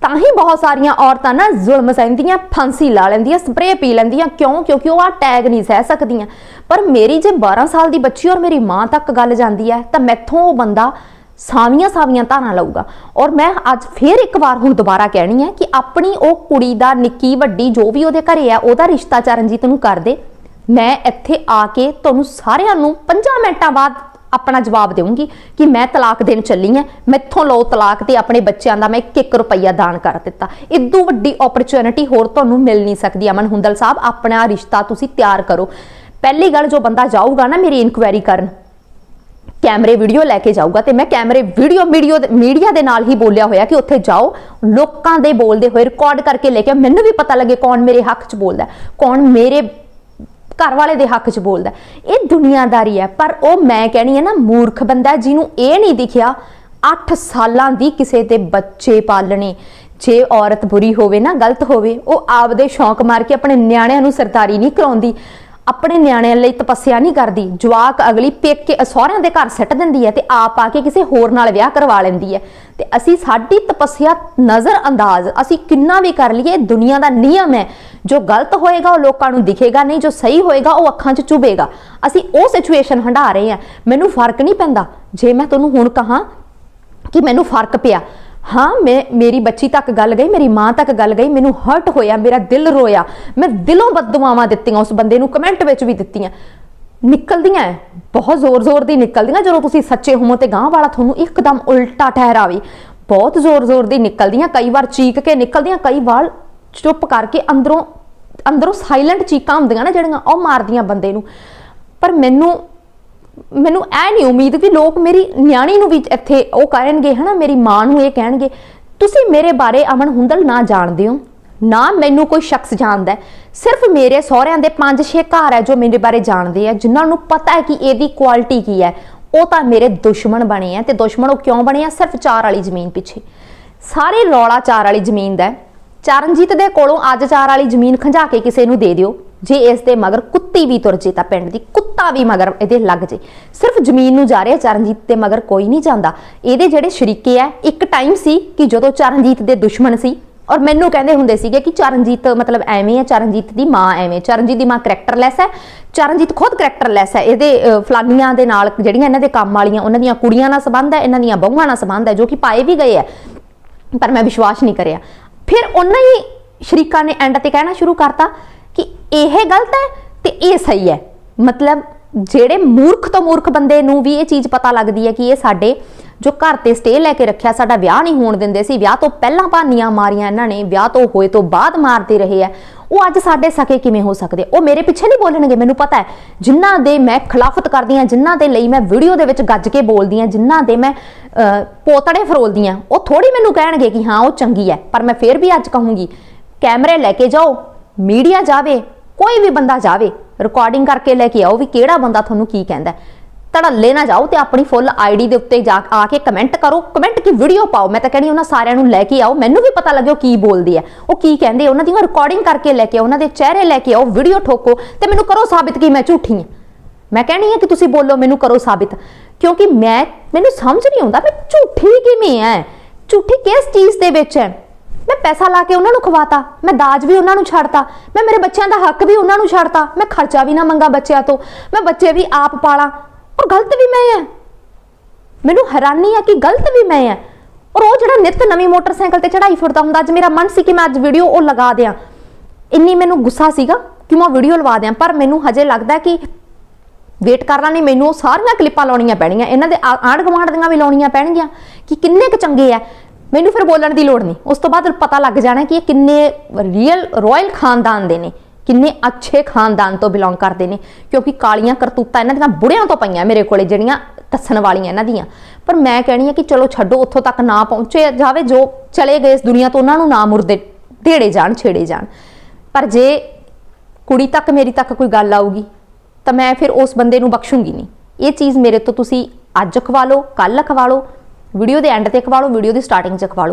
ਤਾਂ ਹੀ ਬਹੁਤ ਸਾਰੀਆਂ ਔਰਤਾਂ ਨਾ ਜ਼ੁਲਮ ਸਹਿੰਦੀਆਂ, ਫਾਂਸੀ ਲਾ ਲੈਂਦੀਆਂ ਸਪਰੇਅ ਪੀ ਲੈਂਦੀਆਂ। ਕਿਉਂ? ਕਿਉਂਕਿ ਉਹ ਆ ਟੈਗ ਨਹੀਂ ਸਹਿ ਸਕਦੀਆਂ। ਪਰ ਮੇਰੀ ਜੇ 12 ਸਾਲ ਦੀ ਬੱਚੀ ਔਰ ਮੇਰੀ ਮਾਂ ਤੱਕ ਗੱਲ ਜਾਂਦੀ ਹੈ, ਤਾਂ ਮੈਥੋਂ ਉਹ ਬੰਦਾ ਸਾਵੀਆਂ ਸਾਵੀਆਂ ਧਾਰਾਂ ਲਊਗਾ। ਔਰ ਮੈਂ ਅੱਜ ਫੇਰ ਇੱਕ ਵਾਰ ਹੁਣ ਦੁਬਾਰਾ ਕਹਿਣੀ ਹੈ ਕਿ ਆਪਣੀ ਉਹ ਕੁੜੀ ਦਾ, ਨਿੱਕੀ, ਵੱਡੀ, ਜੋ ਵੀ ਉਹਦੇ ਘਰੇ ਆ ਉਹਦਾ ਰਿਸ਼ਤਾ ਚਰਨਜੀਤ ਨੂੰ ਕਰ ਦੇ। ਮੈਂ ਇੱਥੇ ਆ ਕੇ ਤੁਹਾਨੂੰ ਸਾਰਿਆਂ ਨੂੰ 5 ਮਿੰਟਾਂ ਬਾਅਦ ਆਪਣਾ ਜਵਾਬ ਦੇਵਾਂਗੀ ਕਿ ਮੈਂ ਤਲਾਕ ਦੇਣ ਚੱਲੀ ਆ, ਮੈਥੋਂ ਲਓ ਤਲਾਕ ਤੇ ਆਪਣੇ ਬੱਚਿਆਂ ਦਾ ਮੈਂ 1 ਰੁਪਈਆ ਦਾਨ ਕਰ ਦਿੱਤਾ। ਇਦੋਂ ਵੱਡੀ ਓਪਰਚੁਨਿਟੀ ਹੋਰ ਤੁਹਾਨੂੰ ਮਿਲ ਨਹੀਂ ਸਕਦੀ, ਅਮਨ ਹੁੰਦਲ ਸਾਹਿਬ, ਆਪਣਾ ਰਿਸ਼ਤਾ ਤੁਸੀਂ ਤਿਆਰ ਕਰੋ। ਪਹਿਲੀ ਗੱਲ ਜੋ ਬੰਦਾ ਜਾਊਗਾ ਨਾ ਮੇਰੀ ਇਨਕੁਆਇਰੀ ਕਰਨ, ਕੈਮਰੇ ਵੀਡੀਓ ਲੈ ਕੇ ਜਾਊਗਾ ਤੇ ਮੈਂ ਕੈਮਰੇ ਵੀਡੀਓ ਵੀਡੀਓ ਮੀਡੀਆ ਦੇ ਨਾਲ ਹੀ ਬੋਲਿਆ ਹੋਇਆ ਕਿ ਉੱਥੇ ਜਾਓ, ਲੋਕਾਂ ਦੇ ਬੋਲਦੇ ਹੋਏ ਰਿਕਾਰਡ ਕਰਕੇ ਲੈ ਕੇ ਮੈਨੂੰ ਵੀ ਪਤਾ ਲੱਗੇ ਕੌਣ ਮੇਰੇ ਹੱਕ 'ਚ ਬੋਲਦਾ ਕੌਣ ਮੇਰੇ ਘਰ ਵਾਲੇ ਦੇ ਹੱਕ 'ਚ ਬੋਲਦਾ ਇਹ ਦੁਨੀਆਦਾਰੀ ਹੈ, ਪਰ ਉਹ ਮੈਂ ਕਹਿਣੀ ਹੈ ਨਾ, ਮੂਰਖ ਬੰਦਾ ਜਿਹਨੂੰ ਇਹ ਨਹੀਂ ਦਿਖਿਆ 8 ਸਾਲਾਂ ਦੀ ਕਿਸੇ ਦੇ ਬੱਚੇ ਪਾਲਣੇ। ਜੇ ਔਰਤ ਬੁਰੀ ਹੋਵੇ ਨਾ, ਗਲਤ ਹੋਵੇ, ਉਹ ਆਪਦੇ ਸ਼ੌਂਕ ਮਾਰ ਕੇ ਆਪਣੇ ਨਿਆਣਿਆਂ ਨੂੰ ਸਰਦਾਰੀ ਨਹੀਂ ਕਰਾਉਂਦੀ। ਆਪਣੇ ਨਿਆਣਿਆਂ ਲਈ ਤਪੱਸਿਆ ਨਹੀਂ ਕਰਦੀ। ਜਵਾਕ ਅਗਲੀ ਪੇਕ ਸਹੁਰਿਆਂ ਦੇ ਘਰ ਸੱਟ ਦਿੰਦੀ ਹੈ ਤੇ ਆਪ ਆ ਕੇ ਕਿਸੇ ਹੋਰ ਨਾਲ ਵਿਆਹ ਕਰਵਾ ਲੈਂਦੀ ਹੈ। ਤੇ ਅਸੀਂ ਸਾਡੀ ਤਪੱਸਿਆ ਨਜ਼ਰ ਅੰਦਾਜ਼ ਅਸੀਂ ਕਿੰਨਾ ਵੀ ਕਰ ਲਈਏ ਇਹ ਦੁਨੀਆ ਦਾ ਨਿਯਮ ਹੈ। ਜੋ ਗਲਤ ਹੋਏਗਾ, ਉਹ ਲੋਕਾਂ ਨੂੰ ਦਿਖੇਗਾ ਨਹੀਂ। ਜੋ ਸਹੀ ਹੋਏਗਾ, ਉਹ ਅੱਖਾਂ 'ਚ ਚੁਭੇਗਾ ਅਸੀਂ ਉਹ ਸਿਚੁਏਸ਼ਨ ਹੰਢਾ ਰਹੇ ਹਾਂ। ਮੈਨੂੰ ਫ਼ਰਕ ਨਹੀਂ ਪੈਂਦਾ। ਜੇ ਮੈਂ ਤੁਹਾਨੂੰ ਹੁਣ ਕਹਾਂ ਕਿ ਮੈਨੂੰ ਫ਼ਰਕ ਪਿਆ ਹਾਂ ਮੈਂ ਮੇਰੀ ਬੱਚੀ ਤੱਕ ਗੱਲ ਗਈ ਮੇਰੀ ਮਾਂ ਤੱਕ ਗੱਲ ਗਈ ਮੈਨੂੰ ਹਰਟ ਹੋਇਆ ਮੇਰਾ ਦਿਲ ਰੋਇਆ। ਮੈਂ ਦਿਲੋਂ ਬਦਦੁਆਵਾਂ ਦਿੱਤੀਆਂ ਉਸ ਬੰਦੇ ਨੂੰ ਕਮੈਂਟ ਵਿੱਚ ਵੀ ਦਿੱਤੀਆਂ। ਨਿਕਲਦੀਆਂ ਹੈ, ਬਹੁਤ ਜ਼ੋਰ-ਜ਼ੋਰ ਦੀ ਨਿਕਲਦੀਆਂ ਜਦੋਂ ਤੁਸੀਂ ਸੱਚੇ ਹੋਵੋ ਤੇ ਗਾਂ ਵਾਲਾ ਤੁਹਾਨੂੰ ਇੱਕਦਮ ਉਲਟਾ ਠਹਿਰਾਵੇ। ਬਹੁਤ ਜ਼ੋਰ-ਜ਼ੋਰ ਦੀ ਨਿਕਲਦੀਆਂ ਕਈ ਵਾਰ ਚੀਕ ਕੇ ਨਿਕਲਦੀਆਂ ਕਈ ਵਾਰ ਚੁੱਪ ਕਰਕੇ ਅੰਦਰੋਂ ਅੰਦਰੋਂ ਸਾਇਲੈਂਟ ਚੀਕਾਂ ਹੁੰਦੀਆਂ ਨਾ ਜਿਹੜੀਆਂ ਉਹ ਮਾਰਦੀਆਂ ਬੰਦੇ ਨੂੰ। ਪਰ ਮੈਨੂੰ ਮੈਨੂੰ ਐ ਨਹੀਂ ਉਮੀਦ ਵੀ ਲੋਕ ਮੇਰੀ ਨਿਆਣੀ ਨੂੰ ਵੀ ਇੱਥੇ ਉਹ ਕਰਨਗੇ, ਹਨਾ? ਮੇਰੀ ਮਾਂ ਨੂੰ ਇਹ ਕਹਿਣਗੇ, ਤੁਸੀਂ ਮੇਰੇ ਬਾਰੇ ਅਮਨ ਹੁੰਦਲ ਨਾ ਜਾਣਦੇ ਹੋ। ਨਾ ਮੈਨੂੰ ਕੋਈ ਸ਼ਖਸ ਜਾਣਦਾ ਸਿਰਫ ਮੇਰੇ ਸਹੁਰਿਆਂ ਦੇ 5-6 ਘਰ ਹੈ ਜੋ ਮੇਰੇ ਬਾਰੇ ਜਾਣਦੇ ਆ, ਜਿਨ੍ਹਾਂ ਨੂੰ ਪਤਾ ਹੈ ਕਿ ਇਹਦੀ ਕੁਆਲਿਟੀ ਕੀ ਹੈ। ਉਹ ਤਾਂ ਮੇਰੇ ਦੁਸ਼ਮਣ ਬਣੇ ਆ ਤੇ ਦੁਸ਼ਮਣ ਉਹ ਕਿਉਂ ਬਣੇ ਆ? ਸਿਰਫ ਚਾਰ ਵਾਲੀ ਜ਼ਮੀਨ ਪਿੱਛੇ। ਸਾਰੇ ਰੌਲਾ ਚਾਰ ਵਾਲੀ ਜ਼ਮੀਨ ਦਾ ਚਰਨਜੀਤ ਦੇ ਕੋਲੋਂ ਅੱਜ ਚਾਰ ਵਾਲੀ ਜ਼ਮੀਨ ਖੰਝਾ ਕੇ ਕਿਸੇ ਨੂੰ ਦੇ ਦਿਓ। ਜੇ ਇਸ ਦੇ ਮਗਰ ਕੁੱਤੀ ਵੀ ਤੁਰ ਜੇ ਤਾਂ ਪਿੰਡ ਦੀ ਕੁੱਤਾ ਵੀ ਮਗਰ ਇਹਦੇ ਲੱਗ ਜੇ। ਸਿਰਫ ਜ਼ਮੀਨ ਨੂੰ ਜਾ ਰਿਹਾ ਚਰਨਜੀਤ ਦੇ ਮਗਰ ਕੋਈ ਨਹੀਂ ਜਾਂਦਾ। ਇਹਦੇ ਜਿਹੜੇ ਸ਼ਰੀਕੇ ਆ, ਇੱਕ ਟਾਈਮ ਸੀ ਕਿ ਜਦੋਂ ਚਰਨਜੀਤ ਦੇ ਦੁਸ਼ਮਣ ਸੀ ਔਰ ਮੈਨੂੰ ਕਹਿੰਦੇ ਹੁੰਦੇ ਸੀਗੇ ਕਿ ਚਰਨਜੀਤ ਮਤਲਬ ਐਵੇਂ ਹੈ ਚਰਨਜੀਤ ਦੀ ਮਾਂ ਐਵੇਂ ਚਰਨਜੀਤ ਦੀ ਮਾਂ ਕਰੈਕਟਰਲੈਸ ਹੈ। ਚਰਨਜੀਤ ਖੁਦ ਕਰੈਕਟਰਲੈਸ ਹੈ। ਇਹਦੇ ਫਲਾਨੀਆਂ ਦੇ ਨਾਲ ਜਿਹੜੀਆਂ ਇਹਨਾਂ ਦੇ ਕੰਮ ਵਾਲੀਆਂ, ਉਹਨਾਂ ਦੀਆਂ ਕੁੜੀਆਂ ਨਾਲ ਸੰਬੰਧ ਹੈ, ਇਹਨਾਂ ਦੀਆਂ ਬਹੂਆਂ ਨਾਲ ਸੰਬੰਧ ਹੈ, ਜੋ ਕਿ ਪਾਏ ਵੀ ਗਏ ਹੈ ਪਰ ਮੈਂ ਵਿਸ਼ਵਾਸ ਨਹੀਂ ਕਰਿਆ। ਫਿਰ ਉਹਨਾਂ ਹੀ ਸ਼ਰੀਕਾਂ ਨੇ ਐਂਡ ਤੇ ਕਹਿਣਾ ਸ਼ੁਰੂ ਕਰਤਾ ਕਿ ਇਹ ਗਲਤ ਹੈ ਤੇ ਇਹ ਸਹੀ ਹੈ। ਮਤਲਬ ਜਿਹੜੇ ਮੂਰਖ ਤੋਂ ਮੂਰਖ ਬੰਦੇ ਨੂੰ ਵੀ ਇਹ ਚੀਜ਼ ਪਤਾ ਲੱਗਦੀ ਹੈ ਕਿ ਇਹ ਸਾਡੇ ਜੋ ਘਰ ਤੇ ਸਟੇ ਲੈ ਕੇ ਰੱਖਿਆ, ਸਾਡਾ ਵਿਆਹ ਨਹੀਂ ਹੋਣ ਦਿੰਦੇ ਸੀ, ਵਿਆਹ ਤੋਂ ਪਹਿਲਾਂ ਭਾਨੀਆਂ ਮਾਰੀਆਂ ਇਹਨਾਂ ਨੇ, ਵਿਆਹ ਤੋਂ ਹੋਏ ਤੋਂ ਬਾਅਦ ਮਾਰਦੇ ਰਹੇ ਆ ਉਹ ਅੱਜ ਸਾਡੇ ਸਕੇ ਕਿਵੇਂ ਹੋ ਸਕਦੇ? ਉਹ ਮੇਰੇ ਪਿੱਛੇ ਨਹੀਂ ਬੋਲਣਗੇ, ਮੈਨੂੰ ਪਤਾ ਹੈ। ਜਿਨ੍ਹਾਂ ਦੇ ਮੈਂ ਖਿਲਾਫਤ ਕਰਦੀ ਹਾਂ, ਜਿਨ੍ਹਾਂ ਦੇ ਲਈ ਮੈਂ ਵੀਡੀਓ ਦੇ ਵਿੱਚ ਗੱਜ ਕੇ ਬੋਲਦੀ ਹਾਂ, ਜਿਨ੍ਹਾਂ ਦੇ ਮੈਂ ਪੋਤੜੇ ਫਰੋਲਦੀ ਹਾਂ, ਉਹ ਥੋੜੀ ਮੈਨੂੰ ਕਹਿਣਗੇ ਕਿ ਹਾਂ, ਉਹ ਚੰਗੀ ਹੈ, ਪਰ ਮੈਂ ਫੇਰ ਵੀ ਅੱਜ ਕਹੂੰਗੀ, ਕੈਮਰੇ ਲੈ ਕੇ ਜਾਓ ਮੀਡੀਆ ਜਾਵੇ, ਕੋਈ ਵੀ ਬੰਦਾ ਜਾਵੇ ਰਿਕਾਰਡਿੰਗ ਕਰਕੇ ਲੈ ਕੇ ਆਓ ਵੀ ਕਿਹੜਾ ਬੰਦਾ ਤੁਹਾਨੂੰ ਕੀ ਕਹਿੰਦਾ ਧੜੱਲੇ ਨਾ ਜਾਓ ਤੇ ਆਪਣੀ ਫੁੱਲ ਆਈਡੀ ਦੇ ਉੱਤੇ ਜਾ ਆ ਕੇ ਕਮੈਂਟ ਕਰੋ। ਕਮੈਂਟ ਕੀ ਵੀਡੀਓ ਪਾਓ? ਮੈਂ ਤਾਂ ਕਹਿੰਦੀ ਉਹਨਾਂ ਸਾਰਿਆਂ ਨੂੰ ਲੈ ਕੇ ਆਓ। ਮੈਨੂੰ ਵੀ ਪਤਾ ਲੱਗੇ ਉਹ ਕੀ ਬੋਲਦੀ ਹੈ। ਉਹ ਕੀ ਕਹਿੰਦੇ ਉਹਨਾਂ ਦੀ ਰਿਕਾਰਡਿੰਗ ਕਰਕੇ ਲੈ ਕੇ ਆਓ, ਉਹਨਾਂ ਦੇ ਚਿਹਰੇ ਲੈ ਕੇ ਆਓ ਵੀਡੀਓ ਠੋਕੋ ਤੇ ਮੈਨੂੰ ਕਰੋ ਸਾਬਿਤ ਕਿ ਮੈਂ ਝੂਠੀ ਹਾਂ। ਮੈਂ ਕਹਿਣੀ ਹੈ ਕਿ ਤੁਸੀਂ ਬੋਲੋ, ਮੈਨੂੰ ਕਰੋ ਸਾਬਿਤ। ਕਿਉਂਕਿ ਮੈਂ ਮੈਨੂੰ ਸਮਝ ਨਹੀਂ ਆਉਂਦਾ ਮੈਂ ਝੂਠੀ ਕਿਵੇਂ ਐ ਝੂਠੀ ਕਿਸ ਚੀਜ਼ ਦੇ ਵਿੱਚ ਹੈ? ਮੈਂ ਪੈਸਾ ਲਾ ਕੇ ਉਹਨਾਂ ਨੂੰ ਖਵਾਤਾ, ਮੈਂ ਦਾਜ ਵੀ ਉਹਨਾਂ ਨੂੰ ਛੱਡਤਾ, ਮੈਂ ਮੇਰੇ ਬੱਚਿਆਂ ਦਾ ਹੱਕ ਵੀ ਉਹਨਾਂ ਨੂੰ ਛੱਡਤਾ, ਮੈਂ ਖਰਚਾ ਵੀ ਨਾ ਮੰਗਾ ਬੱਚਿਆਂ ਤੋਂ, ਮੈਂ ਬੱਚੇ ਵੀ ਆਪ ਪਾਲਾਂ। ਔਰ ਗਲਤ ਵੀ ਮੈਂ ਆ ਮੈਨੂੰ ਹੈਰਾਨੀ ਆ ਕਿ ਗਲਤ ਵੀ ਮੈਂ ਆ ਔਰ ਉਹ ਜਿਹੜਾ ਨਿੱਤ ਨਵੀਂ ਮੋਟਰਸਾਈਕਲ ਤੇ ਚੜਾਈ ਫਿਰਦਾ ਹੁੰਦਾ, ਅੱਜ ਮੇਰਾ ਮਨ ਸੀ ਕਿ ਮੈਂ ਅੱਜ ਵੀਡੀਓ ਉਹ ਲਗਾ ਦਿਆਂ। ਇੰਨੀ ਮੈਨੂੰ ਗੁੱਸਾ ਸੀਗਾ ਕਿ ਮੈਂ ਵੀਡੀਓ ਲਵਾ ਦਿਆਂ, ਪਰ ਮੈਨੂੰ ਹਜੇ ਲੱਗਦਾ ਕਿ ਵੇਟ ਕਰਨਾ ਨਹੀਂ, ਮੈਨੂੰ ਉਹ ਸਾਰੀਆਂ ਕਲਿੱਪਾਂ ਲਾਉਣੀਆਂ ਪੈਣੀਆਂ, ਇਹਨਾਂ ਦੇ ਆਂਢ ਗੁਆਂਢ ਦੀਆਂ ਵੀ ਲਾਉਣੀਆਂ ਪੈਣਗੀਆਂ, ਕਿ ਕਿੰਨੇ ਕੁ ਚੰਗੇ ਆ। ਮੈਨੂੰ ਫਿਰ ਬੋਲਣ ਦੀ ਲੋੜ ਨਹੀਂ। ਉਸ ਤੋਂ ਬਾਅਦ ਪਤਾ ਲੱਗ ਜਾਣਾ ਕਿ ਇਹ ਕਿੰਨੇ ਰੀਅਲ ਰਾਇਲ ਖਾਨਦਾਨ ਦੇ ਨੇ, ਕਿੰਨੇ ਅੱਛੇ ਖਾਨਦਾਨ ਤੋਂ ਬਿਲੋਂਗ ਕਰਦੇ ਨੇ, ਕਿਉਂਕਿ ਕਾਲੀਆਂ ਕਰਤੂਤਾਂ ਇਹਨਾਂ ਦੀਆਂ ਬੁੜਿਆਂ ਤੋਂ ਪਈਆਂ ਮੇਰੇ ਕੋਲੇ, ਜਿਹੜੀਆਂ ਦੱਸਣ ਵਾਲੀਆਂ ਇਹਨਾਂ ਦੀਆਂ। ਪਰ ਮੈਂ ਕਹਿਣੀ ਆ ਕਿ ਚਲੋ ਛੱਡੋ, ਉੱਥੋਂ ਤੱਕ ਨਾ ਪਹੁੰਚੇ ਜਾਵੇ, ਜੋ ਚਲੇ ਗਏ ਇਸ ਦੁਨੀਆ ਤੋਂ, ਉਹਨਾਂ ਨੂੰ ਨਾ ਮੁਰਦੇ ਢੇੜੇ ਜਾਣ, ਛੇੜੇ ਜਾਣ। ਪਰ ਜੇ ਕੁੜੀ ਤੱਕ ਮੇਰੀ ਤੱਕ ਕੋਈ ਗੱਲ ਆਊਗੀ, ਤਾਂ ਮੈਂ ਫਿਰ ਉਸ ਬੰਦੇ ਨੂੰ ਬਖਸ਼ੂੰਗੀ ਨਹੀਂ। ਇਹ ਚੀਜ਼ ਮੇਰੇ ਤੋਂ ਤੁਸੀਂ ਅੱਜ ਖਵਾ ਲਓ ਕੱਲ ਖਵਾ ਲਓ ਵੀਡੀਓ ਦੇ ਐਂਡ ਤੇ ਖਵਾ ਲਓ ਵੀਡੀਓ ਦੀ ਸਟਾਰਟਿੰਗ 'ਚ ਖਵਾ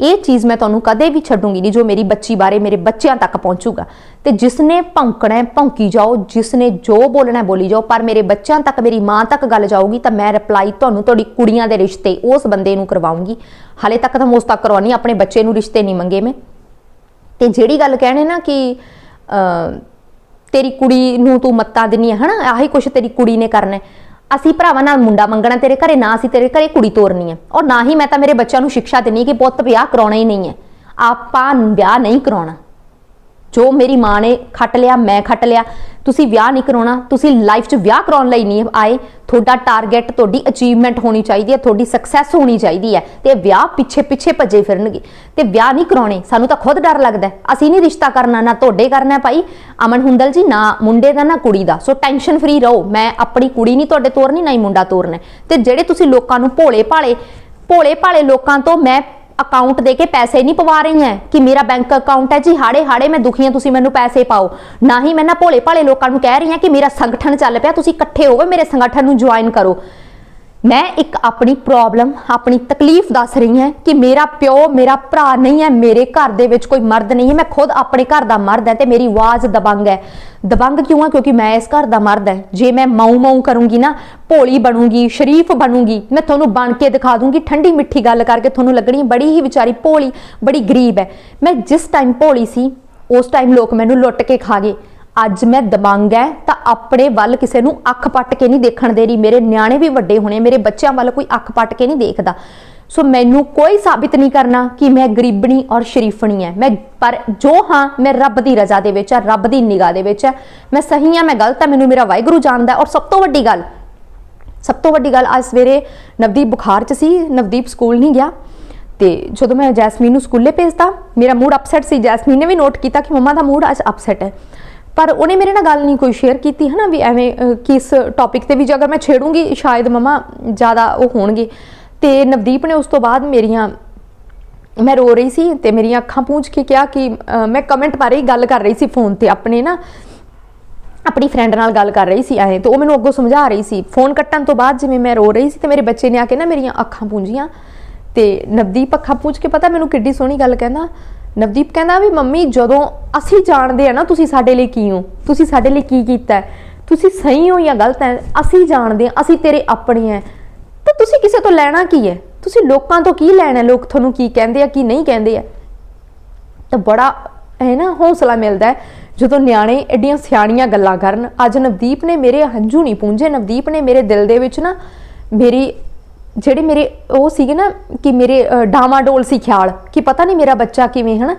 ਇਹ ਚੀਜ਼ ਮੈਂ ਤੁਹਾਨੂੰ ਕਦੇ ਵੀ ਛੱਡੂੰਗੀ ਨਹੀਂ ਜੋ ਮੇਰੀ ਬੱਚੀ ਬਾਰੇ, ਮੇਰੇ ਬੱਚਿਆਂ ਤੱਕ ਪਹੁੰਚੂਗਾ। ਤੇ ਜਿਸਨੇ ਭੌਂਕਣਾ ਹੈ, ਭੌਂਕੀ ਜਾਓ, ਜਿਸਨੇ ਜੋ ਬੋਲਣਾ ਹੈ, ਬੋਲੀ ਜਾਓ, ਪਰ ਮੇਰੇ ਬੱਚਿਆਂ ਤੱਕ, ਮੇਰੀ ਮਾਂ ਤੱਕ ਗੱਲ ਜਾਊਗੀ ਤਾਂ ਮੈਂ ਰਿਪਲਾਈ ਤੁਹਾਨੂੰ, ਤੁਹਾਡੀ ਕੁੜੀਆਂ ਦੇ ਰਿਸ਼ਤੇ, ਉਸ ਬੰਦੇ ਨੂੰ ਕਰਵਾਉਂਗੀ। ਹਾਲੇ ਤੱਕ ਤਾਂ ਮੈਂ ਤੱਕ ਕਰਵਾਉਣੀ ਆਪਣੇ ਬੱਚੇ ਨੂੰ ਰਿਸ਼ਤੇ ਨਹੀਂ ਮੰਗੇ ਮੈਂ। ਤੇ ਜਿਹੜੀ ਗੱਲ ਕਹਿਣੇ ਨਾ ਕਿ ਤੇਰੀ ਕੁੜੀ ਨੂੰ ਤੂੰ ਮੱਤਾ ਦਿੰਨੀ ਹੈ, ਹਨਾ? ਆਹੀ ਕੁਛ ਤੇਰੀ ਕੁੜੀ ਨੇ ਕਰਨਾ ਹੈ। ਅਸੀਂ ਭਰਾਵਾਂ ਨਾਲ ਮੁੰਡਾ ਮੰਗਣਾ, ਤੇਰੇ ਘਰੇ ਨਾ ਅਸੀਂ ਤੇਰੇ ਘਰੇ ਕੁੜੀ ਤੋਰਨੀ ਹੈ। ਔਰ ਨਾ ਹੀ ਮੈਂ ਤਾਂ ਮੇਰੇ ਬੱਚਿਆਂ ਨੂੰ ਸਿੱਖਿਆ ਦਿੰਨੀ ਕਿ ਪੁੱਤ ਵਿਆਹ ਕਰਾਉਣਾ ਹੀ ਨਹੀਂ ਹੈ। ਆਪਾਂ ਵਿਆਹ ਨਹੀਂ ਕਰਾਉਣਾ। ਜੋ ਮੇਰੀ ਮਾਂ ਨੇ ਖੱਟ ਲਿਆ, ਮੈਂ ਖੱਟ ਲਿਆ, ਤੁਸੀਂ ਵਿਆਹ ਨਹੀਂ ਕਰਾਉਣਾ, ਤੁਸੀਂ ਲਾਈਫ 'ਚ ਵਿਆਹ ਕਰਾਉਣ ਲਈ ਨਹੀਂ ਆਏ, ਤੁਹਾਡਾ ਟਾਰਗੇਟ ਤੁਹਾਡੀ ਅਚੀਵਮੈਂਟ ਹੋਣੀ ਚਾਹੀਦੀ ਹੈ, ਤੁਹਾਡੀ ਸਕਸੈਸ ਹੋਣੀ ਚਾਹੀਦੀ ਹੈ ਤੇ ਵਿਆਹ ਪਿੱਛੇ ਪਿੱਛੇ ਭੱਜੇ ਫਿਰਨਗੇ ਤੇ ਵਿਆਹ ਨਹੀਂ ਕਰਾਉਣੇ, ਸਾਨੂੰ ਤਾਂ ਖੁਦ ਡਰ ਲੱਗਦਾ ਅਸੀਂ ਨਹੀਂ ਰਿਸ਼ਤਾ ਕਰਨਾ, ਨਾ ਤੁਹਾਡੇ ਕਰਨਾ ਭਾਈ। ਅਮਨ ਹੁੰਦਲ ਜੀ, ਨਾ ਮੁੰਡੇ ਦਾ, ਨਾ ਕੁੜੀ ਦਾ। ਸੋ ਟੈਨਸ਼ਨ ਫਰੀ ਰਹੋ। ਮੈਂ ਆਪਣੀ ਕੁੜੀ ਨਹੀਂ ਤੁਹਾਡੇ ਤੋਰਨੀ, ਨਾ ਹੀ ਮੁੰਡਾ ਤੋਰਨਾ ਹੈ। ਤੇ ਜਿਹੜੇ ਤੁਸੀਂ ਲੋਕਾਂ ਨੂੰ ਭੋਲੇ ਭਾਲੇ ਭੋਲੇ ਭਾਲੇ ਲੋਕਾਂ ਤੋਂ ਮੈਂ ਅਕਾਊਂਟ ਦੇ ਕੇ ਪੈਸੇ ਨਹੀਂ ਪਵਾ ਰਹੀ ਹੈ ਕਿ ਮੇਰਾ ਬੈਂਕ ਅਕਾਊਂਟ ਹੈ ਜੀ, ਹਾੜੇ ਹਾੜੇ ਮੈਂ ਦੁਖੀ ਹਾਂ, ਤੁਸੀਂ ਮੈਨੂੰ ਪੈਸੇ ਪਾਓ। ਨਾ ਹੀ ਮੈਂ ਨਾ ਭੋਲੇ ਭਾਲੇ ਲੋਕਾਂ ਨੂੰ ਕਹਿ ਰਹੀ ਹਾਂ ਕਿ ਮੇਰਾ ਸੰਗਠਨ ਚੱਲ ਪਿਆ, ਤੁਸੀਂ ਇਕੱਠੇ ਹੋਵੋ, ਮੇਰੇ ਸੰਗਠਨ ਨੂੰ ਜੁਆਇਨ ਕਰੋ। ਮੈਂ ਇੱਕ ਆਪਣੀ ਪ੍ਰੋਬਲਮ ਆਪਣੀ ਤਕਲੀਫ ਦੱਸ ਰਹੀ ਹਾਂ ਕਿ ਮੇਰਾ ਪਿਓ, ਮੇਰਾ ਭਰਾ ਨਹੀਂ ਹੈ, ਮੇਰੇ ਘਰ ਦੇ ਵਿੱਚ ਕੋਈ ਮਰਦ ਨਹੀਂ ਹੈ। ਮੈਂ ਖੁਦ ਆਪਣੇ ਘਰ ਦਾ ਮਰਦ ਹਾਂ ਤੇ ਮੇਰੀ ਆਵਾਜ਼ ਦਬੰਗ ਹੈ। ਦਬੰਗ ਕਿਉਂ ਹੈ ਕਿਉਂਕਿ ਮੈਂ ਇਸ ਘਰ ਦਾ ਮਰਦ ਹਾਂ। ਜੇ ਮੈਂ ਮਾਊ ਮਾਊ ਕਰੂੰਗੀ ਨਾ, ਭੋਲੀ ਬਣੂੰਗੀ, ਸ਼ਰੀਫ ਬਣੂੰਗੀ, ਮੈਂ ਤੁਹਾਨੂੰ ਬਣ ਕੇ ਦਿਖਾ ਦੂੰਗੀ, ਠੰਡੀ ਮਿੱਠੀ ਗੱਲ ਕਰਕੇ ਤੁਹਾਨੂੰ ਲੱਗਣੀ ਬੜੀ ਹੀ ਵਿਚਾਰੀ ਭੋਲੀ, ਬੜੀ ਗਰੀਬ ਹੈ। ਮੈਂ ਜਿਸ ਟਾਈਮ ਭੋਲੀ ਸੀ, ਉਸ ਟਾਈਮ ਲੋਕ ਮੈਨੂੰ ਲੁੱਟ ਕੇ ਖਾ ਗਏ। ਅੱਜ ਮੈਂ ਦਬੰਗ ਹੈ ਤਾਂ ਆਪਣੇ ਵੱਲ ਕਿਸੇ ਨੂੰ ਅੱਖ ਪੱਟ ਕੇ ਨਹੀਂ ਦੇਖਣ ਦੇ ਰਹੀ। ਮੇਰੇ ਨਿਆਣੇ ਵੀ ਵੱਡੇ ਹੋਣੇ, ਮੇਰੇ ਬੱਚਿਆਂ ਵੱਲ ਕੋਈ ਅੱਖ ਪੱਟ ਕੇ ਨਹੀਂ ਦੇਖਦਾ। ਸੋ ਮੈਨੂੰ ਕੋਈ ਸਾਬਿਤ ਨਹੀਂ ਕਰਨਾ ਕਿ ਮੈਂ ਗਰੀਬਣੀ ਔਰ ਸ਼ਰੀਫਣੀ ਹੈ ਮੈਂ ਪਰ ਜੋ ਹਾਂ, ਮੈਂ ਰੱਬ ਦੀ ਰਜ਼ਾ ਦੇ ਵਿੱਚ ਆ ਰੱਬ ਦੀ ਨਿਗਾਹ ਦੇ ਵਿੱਚ ਆ ਮੈਂ ਸਹੀ ਆ ਮੈਂ ਗਲਤ ਆ ਮੈਨੂੰ ਮੇਰਾ ਵਾਹਿਗੁਰੂ ਜਾਣਦਾ ਔਰ ਸਭ ਤੋਂ ਵੱਡੀ ਗੱਲ, ਸਭ ਤੋਂ ਵੱਡੀ ਗੱਲ ਅੱਜ ਸਵੇਰੇ ਨਵਦੀਪ ਬੁਖਾਰ ਚ ਸੀ, ਨਵਦੀਪ ਸਕੂਲ ਨਹੀਂ ਗਿਆ। ਤੇ ਜਦੋਂ ਮੈਂ ਜੈਸਮੀਨ ਨੂੰ ਸਕੂਲੇ ਭੇਜਤਾ, ਮੇਰਾ ਮੂਡ ਅਪਸੈਟ ਸੀ। ਜੈਸਮੀਨ ਨੇ ਵੀ ਨੋਟ ਕੀਤਾ ਕਿ ਮੰਮਾ ਦਾ ਮੂਡ ਅੱਜ ਅਪਸੈਟ ਹੈ ਪਰ ਉਹਨੇ ਮੇਰੇ ਨਾਲ ਗੱਲ ਨਹੀਂ ਕੋਈ ਸ਼ੇਅਰ ਕੀਤੀ, ਹਨਾ, ਵੀ ਐਵੇਂ ਕਿਸ ਟੌਪਿਕ ਤੇ ਵੀ ਜੇ ਅਗਰ ਮੈਂ ਛੇੜੂੰਗੀ, ਸ਼ਾਇਦ ਮੰਮਾ ਜ਼ਿਆਦਾ ਉਹ ਹੋਣਗੇ। ਤੇ ਨਵਦੀਪ ਨੇ ਉਸ ਤੋਂ ਬਾਅਦ ਮੇਰੀਆਂ, ਮੈਂ ਰੋ ਰਹੀ ਸੀ ਤੇ ਮੇਰੀਆਂ ਅੱਖਾਂ ਪੂੰਝ ਕੇ ਕਿਹਾ ਕਿ ਮੈਂ ਕਮੈਂਟ ਬਾਰੇ ਹੀ ਗੱਲ ਕਰ ਰਹੀ ਸੀ ਫੋਨ ਤੇ, ਆਪਣੇ ਨਾ, ਆਪਣੀ ਫਰੈਂਡ ਨਾਲ ਗੱਲ ਕਰ ਰਹੀ ਸੀ ਐ ਤੇ ਉਹ ਮੈਨੂੰ ਅੱਗੋਂ ਸਮਝਾ ਰਹੀ ਸੀ। ਫੋਨ ਕੱਟਣ ਤੋਂ ਬਾਅਦ ਜਿਵੇਂ ਮੈਂ ਰੋ ਰਹੀ ਸੀ ਤੇ ਮੇਰੇ ਬੱਚੇ ਨੇ ਆ ਕੇ ਨਾ ਮੇਰੀਆਂ ਅੱਖਾਂ ਪੂੰਝੀਆਂ। ਤੇ ਨਵਦੀਪ ਅੱਖਾਂ ਪੂੰਝ ਕੇ ਪਤਾ ਮੈਨੂੰ ਕਿੱਡੀ ਸੋਹਣੀ ਗੱਲ ਕਹਿੰਦਾ ਨਵਦੀਪ ਕਹਿੰਦਾ ਵੀ, ਮੰਮੀ, ਜਦੋਂ ਅਸੀਂ ਜਾਣਦੇ ਆ ਨਾ ਤੁਸੀਂ ਸਾਡੇ ਲਈ ਕੀ ਹੋ, ਤੁਸੀਂ ਸਾਡੇ ਲਈ ਕੀ ਕੀਤਾ ਤੁਸੀਂ ਸਹੀ ਹੋ ਜਾਂ ਗਲਤ ਹੈ, ਅਸੀਂ ਜਾਣਦੇ ਆ ਅਸੀਂ ਤੇਰੇ ਆਪਣੇ ਆ ਤਾਂ ਤੁਸੀਂ ਕਿਸੇ ਤੋਂ ਲੈਣਾ ਕੀ ਹੈ? ਤੁਸੀਂ ਲੋਕਾਂ ਤੋਂ ਕੀ ਲੈਣਾ ਲੋਕ ਤੁਹਾਨੂੰ ਕੀ ਕਹਿੰਦੇ ਆ, ਕੀ ਨਹੀਂ ਕਹਿੰਦੇ ਆ? ਤਾਂ ਬੜਾ ਹੈ ਨਾ ਹੌਸਲਾ ਮਿਲਦਾ ਹੈ, ਜਦੋਂ ਨਿਆਣੇ ਐਡੀਆਂ ਸਿਆਣੀਆਂ ਗੱਲਾਂ ਕਰਨ। ਅੱਜ ਨਵਦੀਪ ਨੇ ਮੇਰੇ ਹੰਝੂ ਨਹੀਂ ਪੂੰਝੇ, ਨਵਦੀਪ ਨੇ ਮੇਰੇ ਦਿਲ ਦੇ ਵਿੱਚ ਨਾ ਮੇਰੀ ਜਿਹੜੇ ਮੇਰੇ, ਉਹ ਸੀਗੇ ਨਾ ਕਿ ਮੇਰੇ ਡਾਵਾਡੋਲ ਸੀ ਖਿਆਲ, ਕਿ ਪਤਾ ਨਹੀਂ ਮੇਰਾ ਬੱਚਾ ਕਿਵੇਂ, ਹਨ?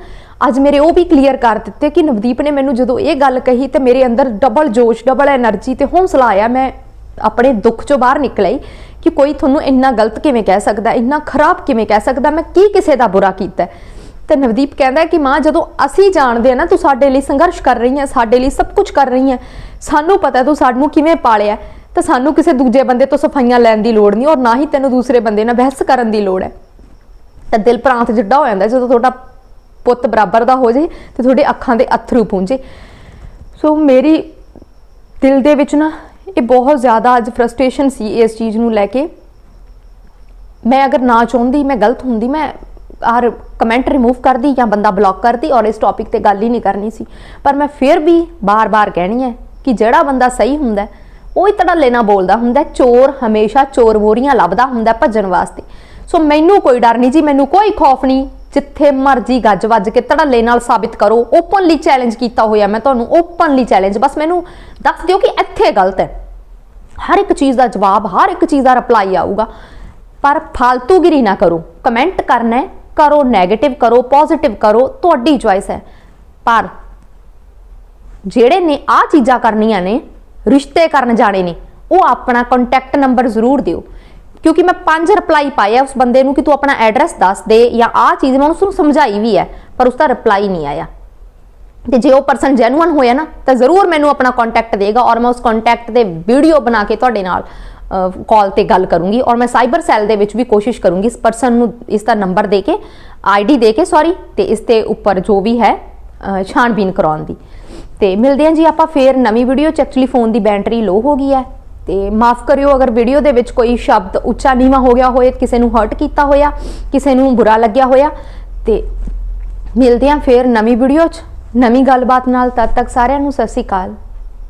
ਅੱਜ ਮੇਰੇ ਉਹ ਵੀ ਕਲੀਅਰ ਕਰ ਦਿੱਤੇ ਕਿ ਨਵਦੀਪ ਨੇ ਮੈਨੂੰ ਜਦੋਂ ਇਹ ਗੱਲ ਕਹੀ ਤੇ ਮੇਰੇ ਅੰਦਰ ਡਬਲ ਜੋਸ਼ ਡਬਲ એનર્ਜੀ ਤੇ ਹੌਸਲਾ ਆਇਆ, ਮੈਂ ਆਪਣੇ ਦੁੱਖ ਚੋਂ ਬਾਹਰ ਨਿਕਲਈ ਕਿ ਕੋਈ ਤੁਹਾਨੂੰ ਇੰਨਾ ਗਲਤ ਕਿਵੇਂ ਕਹਿ ਸਕਦਾ, ਇੰਨਾ ਖਰਾਬ ਕਿਵੇਂ ਕਹਿ ਸਕਦਾ, ਮੈਂ ਕੀ ਕਿਸੇ ਦਾ ਬੁਰਾ ਕੀਤਾ? ਤੇ ਨਵਦੀਪ ਕਹਿੰਦਾ ਕਿ ਮਾਂ, ਜਦੋਂ ਅਸੀਂ ਜਾਣਦੇ ਆ ਨਾ, ਤੂੰ ਸਾਡੇ ਲਈ ਸੰਘਰਸ਼ ਕਰ ਰਹੀ ਹੈ ਸਾਡੇ ਲਈ ਸਭ ਕੁਝ ਕਰ ਰਹੀ ਹੈ ਸਾਨੂੰ ਪਤਾ ਤੂੰ ਸਾਨੂੰ ਕਿਵੇਂ ਪਾਲਿਆ? ਤਾਂ ਸਾਨੂੰ ਕਿਸੇ ਦੂਜੇ ਬੰਦੇ ਤੋਂ ਸਫਾਈਆਂ ਲੈਣ ਦੀ ਲੋੜ ਨਹੀਂ ਔਰ ਨਾ ਹੀ ਤੈਨੂੰ ਦੂਸਰੇ ਬੰਦੇ ਨਾਲ ਬਹਿਸ ਕਰਨ ਦੀ ਲੋੜ ਹੈ। ਤਾਂ ਦਿਲ ਪ੍ਰਾਂਤ ਜਿੱਡਾ ਹੋ ਜਾਂਦਾ ਜਦੋਂ ਤੁਹਾਡਾ ਪੁੱਤ ਬਰਾਬਰ ਦਾ ਹੋ ਜੇ ਤੇ ਤੁਹਾਡੇ ਅੱਖਾਂ ਦੇ ਅਥਰੂ ਪੂੰਝੇ। ਸੋ ਮੇਰੀ ਦਿਲ ਦੇ ਵਿੱਚ ਨਾ ਇਹ ਬਹੁਤ ਜ਼ਿਆਦਾ ਅੱਜ ਫਰਸਟ੍ਰੇਸ਼ਨ ਸੀ ਇਸ ਚੀਜ਼ ਨੂੰ ਲੈ ਕੇ। ਮੈਂ ਅਗਰ ਨਾ ਚਾਹੁੰਦੀ ਮੈਂ ਗਲਤ ਹੁੰਦੀ ਮੈਂ ਆਰ ਕਮੈਂਟ ਰਿਮੂਵ ਕਰਦੀ ਜਾਂ ਬੰਦਾ ਬਲੌਕ ਕਰਦੀ ਔਰ ਇਸ ਟੌਪਿਕ ਤੇ ਗੱਲ ਹੀ ਨਹੀਂ ਕਰਨੀ ਸੀ। ਪਰ ਮੈਂ ਫਿਰ ਵੀ ਬਾਰ-ਬਾਰ ਕਹਿਣੀ ਹੈ ਕਿ ਜਿਹੜਾ ਬੰਦਾ ਸਹੀ ਹੁੰਦਾ ਹੈ, ਉਹ ਹੀ ਧੜੱਲੇ ਨਾਲ ਬੋਲਦਾ ਹੁੰਦਾ ਚੋਰ ਹਮੇਸ਼ਾ ਚੋਰ ਮੋਰੀਆਂ ਲੱਭਦਾ ਹੁੰਦਾ ਭੱਜਣ ਵਾਸਤੇ। ਸੋ ਮੈਨੂੰ ਕੋਈ ਡਰ ਨਹੀਂ ਜੀ, ਮੈਨੂੰ ਕੋਈ ਖੌਫ ਨਹੀਂ। ਜਿੱਥੇ ਮਰਜ਼ੀ ਗੱਜ ਵੱਜ ਕੇ ਧੜੱਲੇ ਨਾਲ ਸਾਬਿਤ ਕਰੋ। ਓਪਨਲੀ ਚੈਲੰਜ ਕੀਤਾ ਹੋਇਆ ਮੈਂ ਤੁਹਾਨੂੰ ਓਪਨਲੀ ਚੈਲੰਜ ਬਸ ਮੈਨੂੰ ਦੱਸ ਦਿਓ ਕਿ ਇੱਥੇ ਗਲਤ ਹੈ। ਹਰ ਇੱਕ ਚੀਜ਼ ਦਾ ਜਵਾਬ, ਹਰ ਇੱਕ ਚੀਜ਼ ਦਾ ਰਿਪਲਾਈ ਆਊਗਾ। ਪਰ ਫालतूਗਿਰੀ ਨਾ ਕਰੋ। ਕਮੈਂਟ ਕਰਨਾ ਹੈ, ਕਰੋ ਨੈਗੇਟਿਵ ਕਰੋ ਪੋਜ਼ਿਟਿਵ ਕਰੋ, ਤੁਹਾਡੀ ਚੋਇਸ ਹੈ। ਪਰ ਜਿਹੜੇ ਨੇ ਆ ਚੀਜ਼ਾਂ ਕਰਨੀਆਂ ਨੇ ਰਿਸ਼ਤੇ ਕਰਨ ਜਾਣੇ ਨੇ, ਉਹ ਆਪਣਾ ਕੰਟੈਕਟ ਨੰਬਰ ਜ਼ਰੂਰ ਦਿਓ। ਕਿਉਂਕਿ ਮੈਂ ਪੰਜ ਰਿਪਲਾਈ ਪਾਇਆ ਉਸ ਬੰਦੇ ਨੂੰ ਕਿ ਤੂੰ ਆਪਣਾ ਐਡਰੈਸ ਦੱਸ ਦੇ ਜਾਂ ਆਹ ਚੀਜ਼ ਮੈਂ ਉਸਨੂੰ ਸਮਝਾਈ ਵੀ ਹੈ, ਪਰ ਉਸ ਦਾ ਰਿਪਲਾਈ ਨਹੀਂ ਆਇਆ। ਤੇ ਜੇ ਉਹ ਪਰਸਨ ਜੈਨੂਅਨ ਹੋਇਆ ਨਾ, ਤਾਂ ਜ਼ਰੂਰ ਮੈਨੂੰ ਆਪਣਾ ਕੰਟੈਕਟ ਦੇਗਾ ਔਰ ਮੈਂ ਉਸ ਕੰਟੈਕਟ ਦੇ ਵੀਡੀਓ ਬਣਾ ਕੇ ਤੁਹਾਡੇ ਨਾਲ ਕਾਲ ਤੇ ਗੱਲ ਕਰੂੰਗੀ ਔਰ ਮੈਂ ਸਾਈਬਰ ਸੈੱਲ ਦੇ ਵਿੱਚ ਵੀ ਕੋਸ਼ਿਸ਼ ਕਰੂੰਗੀ ਇਸ ਪਰਸਨ ਨੂੰ ਇਸ ਦਾ ਨੰਬਰ ਦੇ ਕੇ ਆਈਡੀ ਦੇ ਕੇ ਸੌਰੀ ਤੇ ਇਸ ਤੇ ਉੱਪਰ ਜੋ ਵੀ ਹੈ ਛਾਣਬੀਨ ਕਰਾਉਣ ਦੀ। ਤੇ ਮਿਲਦੇ ਹਾਂ ਜੀ ਆਪਾਂ ਫੇਰ ਨਵੀਂ ਵੀਡੀਓ ਚ। ਐਕਚੁਅਲੀ ਫੋਨ ਦੀ ਬੈਟਰੀ ਲੋ ਹੋ ਗਈ ਹੈ। ਤੇ ਮਾਫ ਕਰਿਓ, ਅਗਰ ਵੀਡੀਓ ਦੇ ਵਿੱਚ ਕੋਈ ਸ਼ਬਦ ਉੱਚਾ ਨੀਵਾ ਹੋ ਗਿਆ ਹੋਏ, ਕਿਸੇ ਨੂੰ ਹਰਟ ਕੀਤਾ ਹੋਇਆ, ਕਿਸੇ ਨੂੰ ਬੁਰਾ ਲੱਗਿਆ ਹੋਇਆ, ਤੇ ਮਿਲਦੇ ਹਾਂ ਫੇਰ ਨਵੀਂ ਵੀਡੀਓ 'ਚ। ਨਵੀਂ ਗੱਲਬਾਤ ਨਾਲ ਤਦ ਤੱਕ ਸਾਰਿਆਂ ਨੂੰ ਸਤਿ ਸ਼੍ਰੀ ਅਕਾਲ।